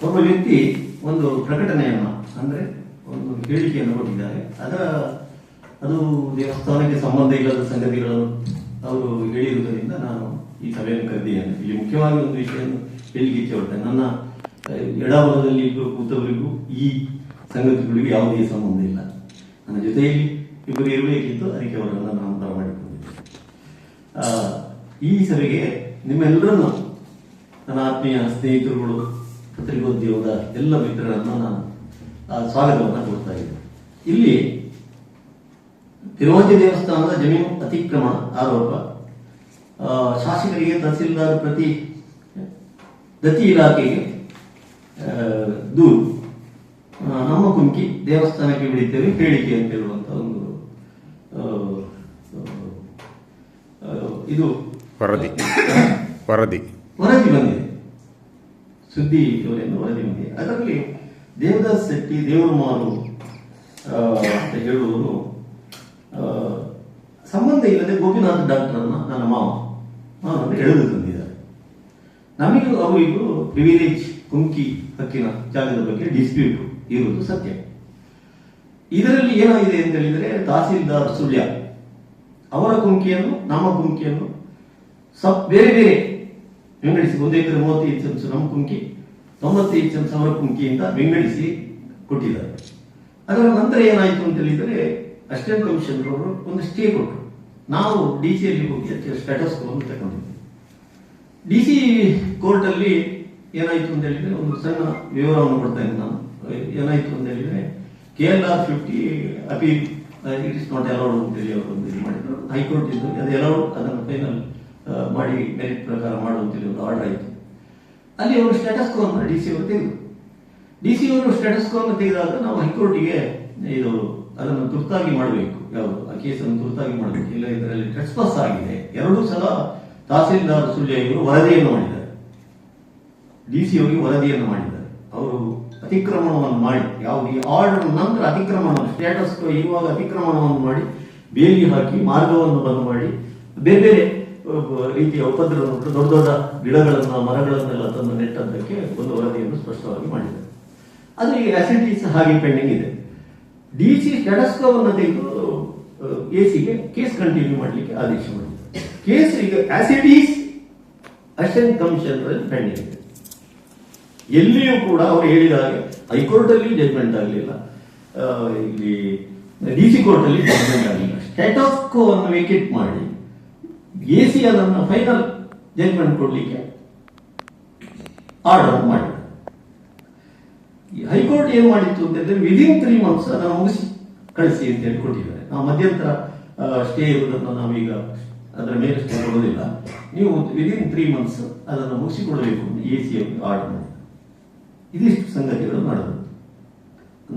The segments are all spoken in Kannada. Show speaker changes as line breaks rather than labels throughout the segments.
ಒಬ್ಬ ವ್ಯಕ್ತಿ ಒಂದು ಪ್ರಕಟಣೆಯನ್ನು ಅಂದ್ರೆ ಒಂದು ಹೇಳಿಕೆಯನ್ನು ಕೊಟ್ಟಿದ್ದಾರೆ. ಅದರ ಅದು ದೇವಸ್ಥಾನಕ್ಕೆ ಸಂಬಂಧ ಇಲ್ಲದ ಸಂಗತಿಗಳನ್ನು ಅವರು ಹೇಳಿರುವುದರಿಂದ ನಾನು ಈ ಸಭೆಯನ್ನು ಕರೆದಿದ್ದೇನೆ. ಇಲ್ಲಿ ಮುಖ್ಯವಾಗಿ ಒಂದು ವಿಷಯವನ್ನು ಹೇಳಿಕೆ ಹೊರಟೆ ನನ್ನ ಆ, ಎಡಭಾಗದಲ್ಲಿ ಇಬ್ಬರು ಕೂತವರಿಗೂ ಈ ಸಂಗತಿಗಳಿಗೂ ಯಾವುದೇ ಸಂಬಂಧ ಇಲ್ಲ. ನನ್ನ ಜೊತೆಯಲ್ಲಿ ಇಬ್ಬರು ಇರಬೇಕಿತ್ತು ಅದಕ್ಕೆ ಅವರನ್ನು ನಾನು ಬರಮಾಡಿಕೊಂಡಿದ್ದೆ ಮಾಡಿಕೊಂಡಿದ್ದೆ ಈ ಸಭೆಗೆ ನಿಮ್ಮೆಲ್ಲರನ್ನು ನನ್ನ ಆತ್ಮೀಯ ಸ್ನೇಹಿತರುಗಳು ಪತ್ರಿಕೋದ್ಯೋಗದ ಎಲ್ಲ ಮಿತ್ರರನ್ನು ನಾನು ಆ, ಸ್ವಾಗತವನ್ನು ಕೊಡ್ತಾ ಇದ್ದೇನೆ. ಇಲ್ಲಿ ತಿರುವಂತಿ ದೇವಸ್ಥಾನದ ಜಮೀನು ಅತಿಕ್ರಮಣ ಆರೋಪ. ಶಾಸಕರಿಗೆ ತಹಸೀಲ್ದಾರ್ ಪ್ರತಿ ದತ್ತಿ ಇಲಾಖೆಗೆ ದೂರು. ನಮ್ಮ ಕುಂಕಿ ದೇವಸ್ಥಾನಕ್ಕೆ ಬಿಡುತ್ತೇವೆ ಹೇಳಿಕೆ ಅಂತ ಹೇಳುವಂತ ಒಂದು ಇದು.
ವರದಿ. ವರದಿ.
ವರದಿ ಬಂದಿದೆ. ಸುದ್ದಿ ಇವರಿಂದ ವರದಿ ಬಂದಿದೆ ಅದರಲ್ಲಿ ದೇವದಾಸ್ ಶೆಟ್ಟಿ ದೇವರು ಮಾರು ಆ, ಅಂತ ಹೇಳುವವರು ಸಂಬಂಧ ಇಲ್ಲದೆ ಗೋಪಿನಾಥ್ ಡಾಕ್ಟರ್ನ ನನ್ನ ಮಾವ ಮಾವನನ್ನು ಎಳೆದು ತಂದಿದ್ದಾರೆ. ನಮಗೂ ಅವರಿಗೂ ಪ್ರಿವಿಲೇಜ್ ಕುಂಕಿ ಹಕ್ಕಿನ ಜಾಗದ ಬಗ್ಗೆ ಡಿಸ್ಪ್ಯೂಟ್ ಇರುವುದು ಸತ್ಯ. ಇದರಲ್ಲಿ ಏನಾಗಿದೆ ಅಂತ ಹೇಳಿದರೆ ತಹಸೀಲ್ದಾರ್ ಸುಳ್ಯ. ಅವರ ಕುಂಕಿಯನ್ನು ನಮ್ಮ ಕುಂಕಿಯನ್ನು ಸಬ್ ಬೇರೆ ಬೇರೆ ವಿಂಗಡಿಸಿ ಒಂದು ಎಕರೆ ಮೂವತ್ತೈದು ಚಮಚ ನಮ್ಮ ಕುಂಕಿ, ತೊಂಬತ್ತೈದು ಚಮಚ ಅವರ ಕುಂಕಿಯಿಂದ ವಿಂಗಡಿಸಿ ಕೊಟ್ಟಿದ್ದಾರೆ. ಅದರ ನಂತರ ಏನಾಯಿತು ಅಂತ ಹೇಳಿದರೆ ಅಸಿಸ್ಟೆಂಟ್ ಕಮಿಷನರ್ ಅವರು ಒಂದು ಸ್ಟೇ ಕೊಟ್ಟರು. ನಾವು ಡಿ ಸಿಯಲ್ಲಿ ಹೋಗಿ ಅದಕ್ಕೆ ಸ್ಟೇಟಸ್ ಅನ್ನು ತಗೊಂಡಿದ್ವಿ. ಡಿ ಸಿ ಕೋರ್ಟಲ್ಲಿ ಏನಾಯಿತು ಅಂತ ಹೇಳಿದ್ರೆ, ಒಂದು ಸಣ್ಣ ವಿವರವನ್ನು ಕೊಡ್ತಾ ಇದ್ದೀನಿ ನಾನು. ಏನಾಯಿತು ಅಂತ ಹೇಳಿದ್ರೆ K L R fifty appeal it is not allowed ಅಂತ ಹೇಳಿ ಅವರು ಒಂದು ಮಾಡಿದ್ರು. ಹೈಕೋರ್ಟ್ ಇದ್ದು ಅದು ಅಲೌಡ್ ಅದನ್ನು ಫೈನಲ್ ಮಾಡಿ ಮೆರಿಟ್ ಪ್ರಕಾರ ಮಾಡುವಂತೇಳಿ ಒಂದು ಆರ್ಡರ್ ಆಯಿತು. ಅಲ್ಲಿ ಅವರು ಸ್ಟೇಟಸ್ ಕೋವನ್ನು ಡಿ ಸಿ ಅವರು ತೆಗೆದರು. ಡಿ ಸಿ ಅವರು ಸ್ಟೇಟಸ್ ಕೋವನ್ನು ತೆಗೆದಾಗ ನಾವು ಹೈಕೋರ್ಟಿಗೆ ಇದು ಅದನ್ನು ತುರ್ತಾಗಿ ಮಾಡಬೇಕು. ಯಾವುದು? ಆ ಕೇಸನ್ನು ತುರ್ತಾಗಿ ಮಾಡಬೇಕು. ಇಲ್ಲ ಇದರಲ್ಲಿ ಟ್ರೆಸ್ಪಾಸ್ ಆಗಿದೆ. ಎರಡೂ ಸಲ ತಹಸೀಲ್ದಾರ್ ಸುಳ್ಯ ಇವರು ವರದಿಯನ್ನು ಮಾಡಿದ್ದಾರೆ. ಡಿ ಸಿ ಅವರಿಗೆ ವರದಿಯನ್ನು ಮಾಡಿದ್ದಾರೆ. ಅವರು ಅತಿಕ್ರಮಣವನ್ನು ಮಾಡಿ, ಯಾವ ಈ ಆರ್ಡರ್ ನಂತರ ಅತಿಕ್ರಮಣ ಸ್ಟೇಟಸ್ ಇರುವಾಗ ಅತಿಕ್ರಮಣವನ್ನು ಮಾಡಿ, ಬೇಲಿ ಹಾಕಿ ಮಾರ್ಗವನ್ನು ಬಂದ್ ಮಾಡಿ, ಬೇರೆ ಬೇರೆ ರೀತಿಯ ಉಂಟು. ದೊಡ್ಡ ದೊಡ್ಡ ಗಿಡಗಳನ್ನ, ಮರಗಳನ್ನೆಲ್ಲ ತಂದು ನೆಟ್ಟದ್ದಕ್ಕೆ ಒಂದು ವರದಿಯನ್ನು ಸ್ಪಷ್ಟವಾಗಿ ಮಾಡಿದೆ. ಅದು ಈ ಅಸಿಡಿಸ್ ಹಾಗೆ ಪೆಂಡಿಂಗ್ ಇದೆ. ಡಿ ಸಿ ಸ್ಟೆಟಸ್ಕೋವನ್ನು ತೆಗೆದು ಎ ಸಿಗೆ ಕೇಸ್ ಕಂಟಿನ್ಯೂ ಮಾಡಲಿಕ್ಕೆ ಆದೇಶ ಮಾಡಿದೆ. ಕೇಸ್ ಈಗ ಆಸಿಡೀಸ್ ಅಸೆಂಟ್ ಕಮಿಷನ್ ಪೆಂಡಿಂಗ್ ಇದೆ. ಎಲ್ಲಿಯೂ ಕೂಡ ಅವರು ಹೇಳಿದ ಹಾಗೆ ಹೈಕೋರ್ಟ್ ಅಲ್ಲಿ ಜಜ್ಮೆಂಟ್ ಆಗಲಿಲ್ಲ ಇಲ್ಲಿ ಡಿ ಸಿ ಕೋರ್ಟ್ ಅಲ್ಲಿ ಜಜ್ಮೆಂಟ್ ಆಗಲಿಲ್ಲ. ಸ್ಟೇಟಸ್ಕೋ ಅನ್ನು ವೇಕೇಟ್ ಮಾಡಿ. ಎ ಸಿ ಅದನ್ನು ಫೈನಲ್ ಜಜ್ಮೆಂಟ್ ಕೊಡಲಿಕ್ಕೆ ಆರ್ಡರ್ ಮಾಡಿ ಹೈಕೋರ್ಟ್ ಏನು ಮಾಡಿತ್ತು ಅಂತಂದ್ರೆ ವಿದಿನ್ ತ್ರೀ ಮಂತ್ಸ್ ಅದನ್ನು ಮುಗಿಸಿ ಕಳಿಸಿ ಅಂತ ಹೇಳಿ ಕೊಟ್ಟಿದ್ದಾರೆ ನಾವು ಮಧ್ಯಂತರ ಸ್ಟೇ ಇರುವುದನ್ನು ನಾವೀಗ ಅದರ ಮೇಲೆ ಸ್ಟೇ ಕೊಡೋದಿಲ್ಲ ನೀವು ವಿದಿನ್ ತ್ರೀ ಮಂತ್ಸ್ ಅದನ್ನು ಮುಗಿಸಿಕೊಡಬೇಕು ಅಂತ ಎ ಸಿ ಆರ್ಡರ್ ಮಾಡಿ ಇದಿಷ್ಟು ಸಂಗತಿಗಳು ಮಾಡಬಹುದು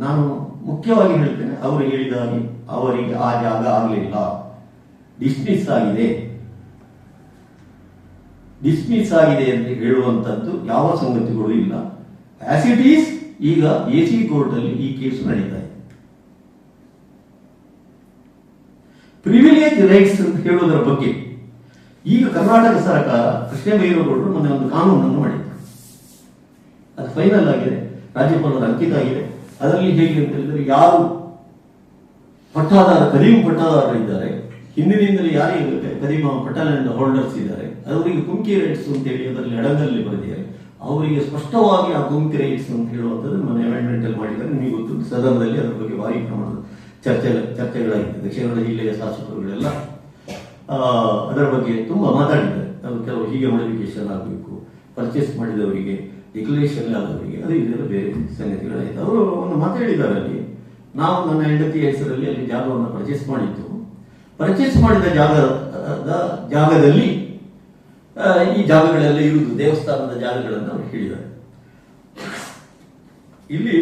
ನಾನು ಮುಖ್ಯವಾಗಿ ಹೇಳ್ತೇನೆ, ಅವರು ಹೇಳಿದ ಹಾಗೆ ಅವರಿಗೆ ಆ ಜಾಗ ಆಗಲಿಲ್ಲ. ಡಿಸ್ಮಿಸ್ ಆಗಿದೆ. ಡಿಸ್ಮಿಸ್ ಆಗಿದೆ ಅಂತ ಹೇಳುವಂತದ್ದು ಯಾವ ಸಂಗತಿಗಳು ಇಲ್ಲ. ಆಸ್ ಇಟ್ ಈಸ್ ಈಗ ಎ ಸಿ ಕೋರ್ಟ್ ಅಲ್ಲಿ ಈ ಕೇಸ್ ನಡೀತಾ ಇದೆ. ಪ್ರಿವಿಲೇಜ್ ರೈಟ್ಸ್ ಅಂತ ಹೇಳುವುದರ ಬಗ್ಗೆ. ಈಗ ಕರ್ನಾಟಕ ಸರ್ಕಾರ ಕೃಷ್ಣ ಬೈರೇಗೌಡರು ಮೊನ್ನೆ ಒಂದು ಕಾನೂನನ್ನು ಮಾಡಿದ್ರು. ಅದು ಫೈನಲ್ ಆಗಿದೆ, ರಾಜ್ಯಪಾಲರ ಅಂಕಿತ ಆಗಿದೆ. ಅದರಲ್ಲಿ ಹೇಗೆ ಅಂತ ಹೇಳಿದರೆ ಯಾರು ಪಟ್ಟಾದಾರ, ಕರೀಮ್ ಪಟ್ಟಾದಾರರು ಇದ್ದಾರೆ ಹಿಂದಿನಿಂದಲೇ ಯಾರಿಗೆ ಕರೀಮ ಪಟ್ಟಾಲ್ಯಾಂಡ್ ಹೋಲ್ಡರ್ಸ್ ಇದ್ದಾರೆ? ಅವರಿಗೆ ಕುಂಕಿ ರೈಟ್ಸ್ ಅಂತ ಹೇಳಿ ಅದರಲ್ಲಿ ಎಡದಲ್ಲಿ ಬರೆದಿದ್ದಾರೆ ಅವರಿಗೆ ಸ್ಪಷ್ಟವಾಗಿ ಆ ಕುಂಕಿ ರೈಟ್ಸ್ ಅಂತ ಹೇಳುವಂಥದ್ದು ಮನೆ ಅಮೆಂಡ್ಮೆಂಟ್ ಅಲ್ಲಿ ಮಾಡಿದ್ದಾರೆ. ನಿಮಗೆ ಗೊತ್ತು, ಸದನದಲ್ಲಿ ಅದರ ಬಗ್ಗೆ ಭಾರಿ ಪ್ರಮಾಣದ ಚರ್ಚೆ ಚರ್ಚೆಗಳಾಗಿತ್ತು. ದಕ್ಷಿಣ ಕನ್ನಡ ಜಿಲ್ಲೆಯ ಶಾಸಕರುಗಳೆಲ್ಲ ಅದರ ಬಗ್ಗೆ ತುಂಬಾ ಮಾತಾಡಿದ್ದಾರೆ. ಕೆಲವು ಹೀಗೆ ಮಾಡಿಫಿಕೇಶನ್ ಆಗಬೇಕು ಪರ್ಚೇಸ್ ಮಾಡಿದವರಿಗೆ ಡಿಕ್ಲರೇಷನ್ ಆದವರಿಗೆ ಅದು ಇದೆಲ್ಲ ಬೇರೆ ಸಂಗತಿಗಳಾಯಿತು ಅವರು ಒಂದು ಮಾತಾಡಿದ್ದಾರೆ ಅಲ್ಲಿ. ನಾವು ನನ್ನ ಹೆಂಡತಿಯ ಹೆಸರಲ್ಲಿ ಅಲ್ಲಿ ಜಾಗವನ್ನು ಪರ್ಚೇಸ್ ಮಾಡಿದ್ದು. ಪರ್ಚೇಸ್ ಮಾಡಿದ ಜಾಗದ ಜಾಗದಲ್ಲಿ ಈ ಜಾಗಗಳೆಲ್ಲ ಇರುವುದು, ದೇವಸ್ಥಾನದ ಜಾಗಗಳನ್ನು ಅವರು ಹೇಳಿದ್ದಾರೆ. ಇಲ್ಲಿ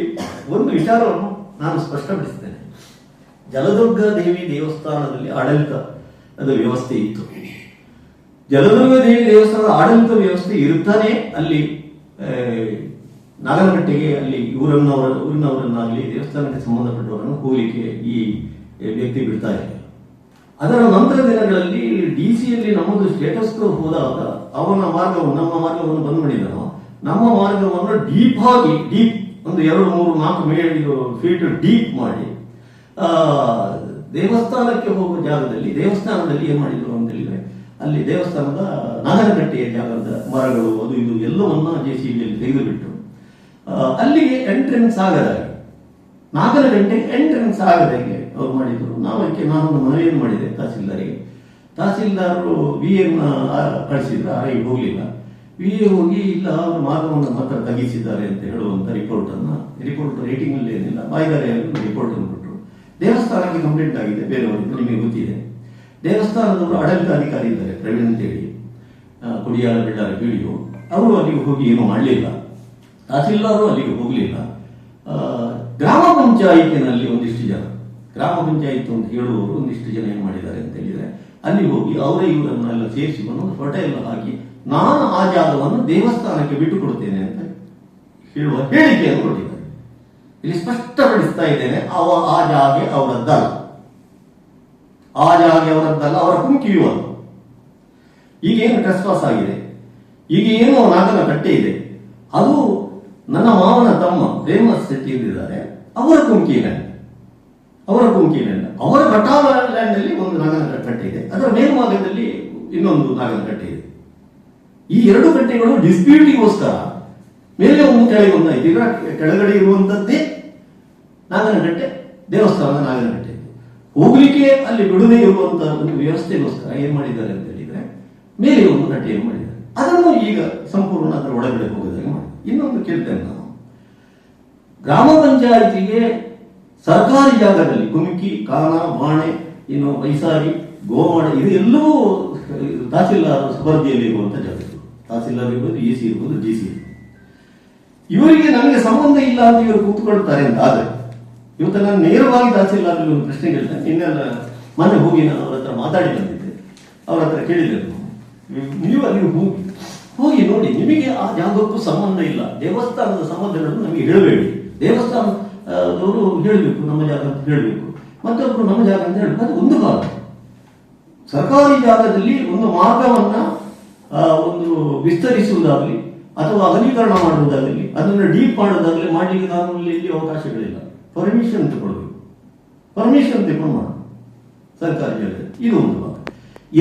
ಒಂದು ವಿಚಾರವನ್ನು ನಾನು ಸ್ಪಷ್ಟಪಡಿಸ್ತೇನೆ ಜಲದುರ್ಗ ದೇವಿ ದೇವಸ್ಥಾನದಲ್ಲಿ ಆಡಳಿತ ವ್ಯವಸ್ಥೆ ಇತ್ತು. ಜಲದುರ್ಗ ದೇವಿ ದೇವಸ್ಥಾನದ ಆಡಳಿತ ವ್ಯವಸ್ಥೆ ಇರುತ್ತಾನೆ, ಅಲ್ಲಿ ನಾಗರಕಟ್ಟೆಗೆ ಅಲ್ಲಿ ಊರನ್ನವರ, ಊರಿನವರನ್ನಾಗಲಿ ದೇವಸ್ಥಾನಕ್ಕೆ ಸಂಬಂಧಪಟ್ಟವರನ್ನು ಹೋಗ್ಲಿಕ್ಕೆ ಈ ವ್ಯಕ್ತಿ ಬಿಡ್ತಾ ಇರಲಿಲ್ಲ ಅದರ ನಂತರ ದಿನಗಳಲ್ಲಿ ಡಿ ಸಿಯಲ್ಲಿ ನಮ್ಮದು ಸ್ಟೇಟಸ್ ಹೋದಾಗ ಅವನ ಮಾರ್ಗವನ್ನು ನಮ್ಮ ಮಾರ್ಗವನ್ನು ಬಂದ್ ಮಾಡಿದನು. ನಮ್ಮ ಮಾರ್ಗವನ್ನು ಡೀಪ್ ಆಗಿ ಡೀಪ್ ಒಂದು ಎರಡು, ಮೂರು, ನಾಲ್ಕು ಇದು ಫೀಟ್ ಡೀಪ್ ಮಾಡಿ ದೇವಸ್ಥಾನಕ್ಕೆ ಹೋಗುವ ಜಾಗದಲ್ಲಿ, ದೇವಸ್ಥಾನದಲ್ಲಿ ಏನ್ ಮಾಡಿದ್ರು ಅಂತ ಹೇಳಿದ್ರೆ, ಅಲ್ಲಿ ದೇವಸ್ಥಾನದ ನಾಗರಕಟ್ಟೆಯ ಜಾಗದ ಮರಗಳು, ಅದು ಇದು ಎಲ್ಲವನ್ನ ಜೆ ಸಿ ಬಿಯಲ್ಲಿ ತೆಗೆದುಬಿಟ್ಟು ಅಲ್ಲಿಗೆ ಎಂಟ್ರೆನ್ಸ್ ಆಗದಾಗೆ ನಾಲ್ಕರ ಗಂಟೆ ಎಂಟ್ರೆನ್ಸ್ ಆಗದಂಗೆ ಅವ್ರು ಮಾಡಿದ್ರು. ನಾವು ಅದಕ್ಕೆ ನಾನೊಂದು ಮನವಿಯನ್ನು ಮಾಡಿದೆ ತಹಸೀಲ್ದಾರಿಗೆ. ತಹಸೀಲ್ದಾರರು ವಿ ಎ ಕಳಿಸಿದ್ರು ಆರ್ ಐ ಹೋಗ್ಲಿಲ್ಲ. ವಿ ಎ ಹೋಗಿ, ಇಲ್ಲ, ಅವರು ಮಾರ್ಗವನ್ನು ಮಾತ್ರ ತಗ್ಗಿಸಿದ್ದಾರೆ ಅಂತ ಹೇಳುವಂಥ ರಿಪೋರ್ಟ್ ಅನ್ನ ರಿಪೋರ್ಟ್ ರೇಟಿಂಗ್ ಅಲ್ಲಿ ಏನಿಲ್ಲ ಬಾಯ್ದಾರೆ ರಿಪೋರ್ಟ್ ಅನ್ನು ಕೊಟ್ಟರು. ದೇವಸ್ಥಾನಕ್ಕೆ ಕಂಪ್ಲೇಂಟ್ ಆಗಿದೆ, ಬೇರೆಯವರಿಗೆ ನಿಮಗೆ ಗೊತ್ತಿದೆ. ದೇವಸ್ಥಾನದವರು ಆಡಳಿತಾಧಿಕಾರಿ ಇದ್ದಾರೆ, ಪ್ರವೀಣ್ ಅಂತೇಳಿ ಕುಡಿಯಾಲ ಬೆಳ್ಳಾರ ಪಿಡಿಒ ಅವರು ಅಲ್ಲಿಗೆ ಹೋಗಿ ಏನು ಮಾಡಲಿಲ್ಲ. ತಹಸೀಲ್ದಾರರು ಅಲ್ಲಿಗೆ ಹೋಗಲಿಲ್ಲ. ಗ್ರಾಮ ಪಂಚಾಯಿತಿನಲ್ಲಿ ಒಂದಿಷ್ಟು ಜನ. ಗ್ರಾಮ ಪಂಚಾಯಿತಿ ಅಂತ ಹೇಳುವವರು ಒಂದಿಷ್ಟು ಜನ ಏನ್ ಮಾಡಿದ್ದಾರೆ ಅಂತ ಹೇಳಿದ್ರೆ, ಅಲ್ಲಿ ಹೋಗಿ ಅವರೇ ಇವರನ್ನೆಲ್ಲ ಸೇರಿಸಿಕೊಂಡು ಒಂದು ಫೋಟೋ ಎಲ್ಲ ಹಾಕಿ, ನಾನು ಆ ಜಾಗವನ್ನು ದೇವಸ್ಥಾನಕ್ಕೆ ಬಿಟ್ಟು ಕೊಡ್ತೇನೆ ಅಂತ ಹೇಳುವ ಹೇಳಿಕೆಯನ್ನು ಕೊಟ್ಟಿದ್ದಾರೆ. ಇಲ್ಲಿ ಸ್ಪಷ್ಟಪಡಿಸ್ತಾ ಇದ್ದೇನೆ, ಅವ ಆ ಜಾಗೆ ಅವರದ್ದಲ್ಲ. ಆ ಜಾಗೆ ಅವರದ್ದಲ್ಲ, ಅವರ ಕುಂಕಿಯೂ ಅಲ್ಲ ಈಗೇನು ಟ್ರೆಸ್ಪಾಸ್ ಆಗಿದೆ? ಈಗ ಏನು ನಾಗನ ಕಟ್ಟೆ ಇದೆ? ಅದು ನನ್ನ ಮಾವನ ತಮ್ಮ ಪ್ರೇಮ ಸ್ಥಿತಿಯಲ್ಲಿದ್ದಾರೆ ಅವರ ಕುಂಕಿ ಅವರ ಕುಂಕಿ ಲ್ಯಾಂಡ್ ಅವರ ಅಲ್ಲಿ ಒಂದು ನಾಗನ ಕಟ್ಟೆ ಇದೆ ಅದರ ಮೇಲ್ಭಾಗದಲ್ಲಿ ಇನ್ನೊಂದು ನಾಗನ ಕಟ್ಟೆ ಇದೆ ಈ ಎರಡು ಕಟ್ಟೆಗಳು ಡಿಸ್ಪ್ಯೂಟಿಗೋಸ್ಕರ ಮೇಲೆ ಒಂದು ಕೆಳಗೆ ಒಂದು ಇದರ ಕೆಳಗಡೆ ಇರುವಂತದ್ದೇ ನಾಗನಕಟ್ಟೆ, ದೇವಸ್ಥಾನದ ನಾಗನಕಟ್ಟೆ. ಕಟ್ಟೆ ಹೋಗ್ಲಿಕ್ಕೆ ಅಲ್ಲಿ ಬಿಡದೆ ಇರುವಂತಹ ಒಂದು ವ್ಯವಸ್ಥೆಗೋಸ್ಕರ ಏನ್ ಮಾಡಿದ್ದಾರೆ ಅಂತ ಹೇಳಿದ್ರೆ, ಮೇಲೆ ಒಂದು ಕಟ್ಟೆಯನ್ನು ಮಾಡಿದ್ದಾರೆ. ಅದನ್ನು ಈಗ ಸಂಪೂರ್ಣ ಅದರ ಒಳಗಡೆ ಹೋಗೋದಾಗಿ ಮಾಡಿ ಇನ್ನೊಂದು ಕೇಳ್ತೇನೆ ನಾನು. ಗ್ರಾಮ ಪಂಚಾಯಿತಿಗೆ ಸರ್ಕಾರಿ ಜಾಗದಲ್ಲಿ ಕುಮಿಕಿ ಕಾನ ಬಾಣೆ ಇನ್ನು ಬೈಸಾರಿ ಗೋವಾಣ, ಇದು ಎಲ್ಲವೂ ತಹಸೀಲ್ದಾರ್ ಸ್ಪರ್ಧೆಯಲ್ಲಿ ಇರುವಂತ ಜಾಗಗಳು. ತಹಸೀಲ್ದಾರ್ ಇರ್ಬೋದು ಎ ಸಿ ಇರ್ಬೋದು ಡಿ ಸಿ ಇವರಿಗೆ ನನಗೆ ಸಂಬಂಧ ಇಲ್ಲ ಅಂತ ಇವರು ಕೂತ್ಕೊಳ್ತಾರೆ ಅಂತ ಆದರೆ, ಇವತ್ತು ನಾನು ನೇರವಾಗಿ ತಹಸೀಲ್ದಾರ್ ಒಂದು ಪ್ರಶ್ನೆ ಕೇಳ್ತೇನೆ. ಇನ್ನೆಲ್ಲ ಮೊನ್ನೆ ಹೋಗಿ ನಾನು ಅವ್ರ ಹತ್ರ ಮಾತಾಡಿ ಬಂದಿದ್ದೆ. ಅವ್ರ ಹತ್ರ ಕೇಳಿದೆ ನಾನು. ನೀವು ಅಲ್ಲಿ ಹೋಗಿ ಹೋಗಿ ನೋಡಿ, ನಿಮಗೆ ಆ ಜಾಗಕ್ಕೂ ಸಂಬಂಧ ಇಲ್ಲ. ದೇವಸ್ಥಾನದ ಸಂಬಂಧಗಳನ್ನು ನಮಗೆ ಹೇಳಬೇಡಿ. ದೇವಸ್ಥಾನದವರು ಹೇಳಬೇಕು, ನಮ್ಮ ಜಾಗ ಅಂತ ಹೇಳಬೇಕು. ಮತ್ತೊಬ್ಬರು ನಮ್ಮ ಜಾಗ ಅಂತ ಹೇಳಬೇಕು. ಅದು ಒಂದು ಭಾಗ. ಸರ್ಕಾರಿ ಜಾಗದಲ್ಲಿ ಒಂದು ಮಾರ್ಗವನ್ನ ಒಂದು ವಿಸ್ತರಿಸುವುದಾಗಲಿ, ಅಥವಾ ಅಗಲೀಕರಣ ಮಾಡುವುದಾಗಲಿ, ಅದನ್ನು ಡೀಪ್ ಮಾಡುವುದಾಗಲಿ, ಮಾಡಲಿಕ್ಕೆ ನಾನು ಇಲ್ಲಿ ಅವಕಾಶಗಳಿಲ್ಲ. ಪರ್ಮಿಷನ್ ತಗೊಳ್ಬೇಕು ಪರ್ಮಿಷನ್ ತಗೊಂಡು ಮಾಡ ಸರ್ಕಾರಿ ಜಾಗದಲ್ಲಿ. ಇದು ಒಂದು ಭಾಗ.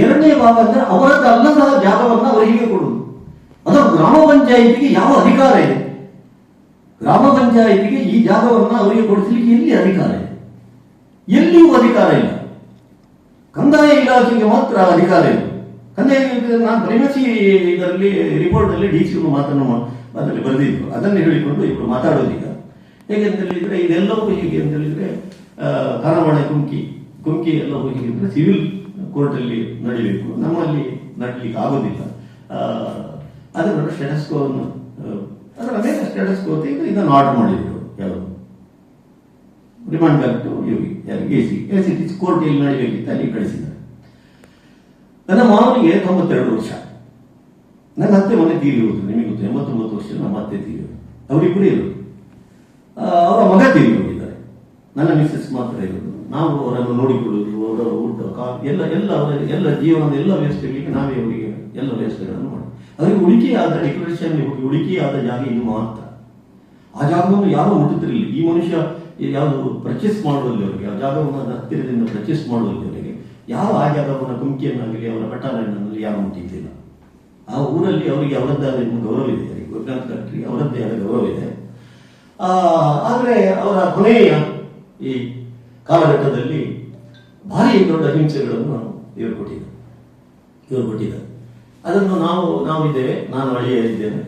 ಎರಡನೇ ಭಾಗ ಅಂದ್ರೆ ಅವರದ್ದು ಅಲ್ಲದ ಜಾಗವನ್ನ ಅವರಿಗೆ ಕೊಡುವುದು. ಅದು ಗ್ರಾಮ ಪಂಚಾಯಿತಿಗೆ ಯಾವ ಅಧಿಕಾರ ಇದೆ? ಗ್ರಾಮ ಪಂಚಾಯಿತಿಗೆ ಈ ಜಾಗವನ್ನು ಅವರಿಗೆ ಕೊಡಿಸಲಿಕ್ಕೆ ಎಲ್ಲಿ ಅಧಿಕಾರ ಇದೆ? ಎಲ್ಲಿಯೂ ಅಧಿಕಾರ ಇಲ್ಲ. ಕಂದಾಯ ಇಲಾಖೆಗೆ ಮಾತ್ರ ಅಧಿಕಾರ ಇದೆ. ಕಂದಾಯ ನಾನು ಪ್ರೈವಸಿ ಇದರಲ್ಲಿ ರಿಪೋರ್ಟ್ ಅಲ್ಲಿ ಡಿ ಸಿ ಮಾತನ್ನು ಅದರಲ್ಲಿ ಬರೆದಿದ್ರು. ಅದನ್ನು ಹೇಳಿಕೊಂಡು ಇವರು ಮಾತಾಡೋದೀಗ. ಹೇಗೆ ಅಂತ ಹೇಳಿದ್ರೆ ಇದೆಲ್ಲವೂ ಹೇಗೆ ಅಂತ ಹೇಳಿದ್ರೆ ಕಾರವಾಡ ಕುಮ್ಕಿ ಕುಮ್ಕಿ ಎಲ್ಲವೂ ಹೇಗೆ ಅಂದ್ರೆ ಸಿವಿಲ್ ಕೋರ್ಟ್ ಅಲ್ಲಿ ನಡಿಬೇಕು. ನಮ್ಮಲ್ಲಿ ನಡಲಿಕ್ಕೆ ಆಗೋದಿಲ್ಲ. ಅದರ ಸ್ಟೆಟಸ್ಕೋವನ್ನು ಅದರ ಮೇಲೆ ಸ್ಟೆಟಸ್ಕೋ ತೆಗೆದು ಇದನ್ನು ಆರ್ಡರ್ ಮಾಡಿದ್ರು ಯಾವುದು remand back to Yogi A C A C court ಎಲ್ಲಿ ನಡೀಬೇಕಿತ್ತು ಅಲ್ಲಿ ಕಳಿಸಿದ್ದಾರೆ. ನನ್ನ ಮಾವನಿಗೆ ತೊಂಬತ್ತೆರಡು ವರ್ಷ. ನನ್ನ ಅತ್ತೆ ಮನೆ ತೀರಿ ಹೋದ್ರು, ನಿಮಗೆ ಗೊತ್ತು, ಎಂಬತ್ತೊಂಬತ್ತು ವರ್ಷ ನಮ್ಮ ಅತ್ತೆ ತೀರಿ ಹೋದ್ರು. ಅವರಿಬ್ಬರೇ ಇರೋದು ಅವರ ಮಗ ತೀರಿ ಹೋಗಿದ್ದಾರೆ. ನನ್ನ ಮಿಸ್ಸಸ್ ಮಾತ್ರ ಇರೋದು ನಾವು ಅವರನ್ನು ನೋಡಿಕೊಳ್ಳುವುದು, ಅವರ ಊಟ, ಕಾ, ಎಲ್ಲ ಎಲ್ಲ ಅವರ, ಎಲ್ಲ ಜೀವನದ ಎಲ್ಲ ವ್ಯವಸ್ಥೆಗಳಿಗೆ ನಾವೇ ಅವರಿಗೆ ಎಲ್ಲ ವ್ಯವಸ್ಥೆಗಳನ್ನು ಮಾಡಿ ಅವರಿಗೆ ಉಳಿಕೆಯಾದ ಡೆಕೋರೇಷನ್ ಹೋಗಿ ಉಳಿಕೆಯಾದ ಜಾಗ ಇದು ಮಾತ್ರ. ಆ ಜಾಗವನ್ನು ಯಾರು ಮುಟ್ಟುತ್ತಿರಲಿಲ್ಲ ಈ ಮನುಷ್ಯ ಯಾವುದು ಪರ್ಚೇಸ್ ಮಾಡುವಲ್ಲಿ ಅವರಿಗೆ, ಆ ಜಾಗವನ್ನು ಹತ್ತಿರದಿಂದ ಪರ್ಚೇಸ್ ಮಾಡುವಲ್ಲಿ ಅವರಿಗೆ, ಯಾವ ಆ ಜಾಗವನ್ನು ಕುಂಕಿಯನ್ನಾಗಲಿ, ಅವರ ಕಟ್ಟಾಲನಲ್ಲಿ ಯಾರು ಮುಟ್ಟಿದ್ದಿಲ್ಲ. ಆ ಊರಲ್ಲಿ ಅವರಿಗೆ ಅವರದ್ದಾದ ಗೌರವ ಇದೆ. ಗೋಪಿನಾಥ್ ಕಟ್ರಿ ಅವರದ್ದೇ ಆದ ಗೌರವ ಇದೆ. ಆದರೆ ಅವರ ಕೊನೆಯ ಈ ಕಾಲಘಟ್ಟದಲ್ಲಿ ಭಾರಿ ದೊಡ್ಡ ಹಿಂಸೆಗಳನ್ನು ಇವರು ಕೊಟ್ಟಿದ್ದಾರೆ. ಇವರು ಕೊಟ್ಟಿದ್ದಾರೆ. ಅದನ್ನು ನಾವು, ನಾವಿದ್ದೇವೆ, ನಾನು ಅಳಿಯ ಇದ್ದೇನೆ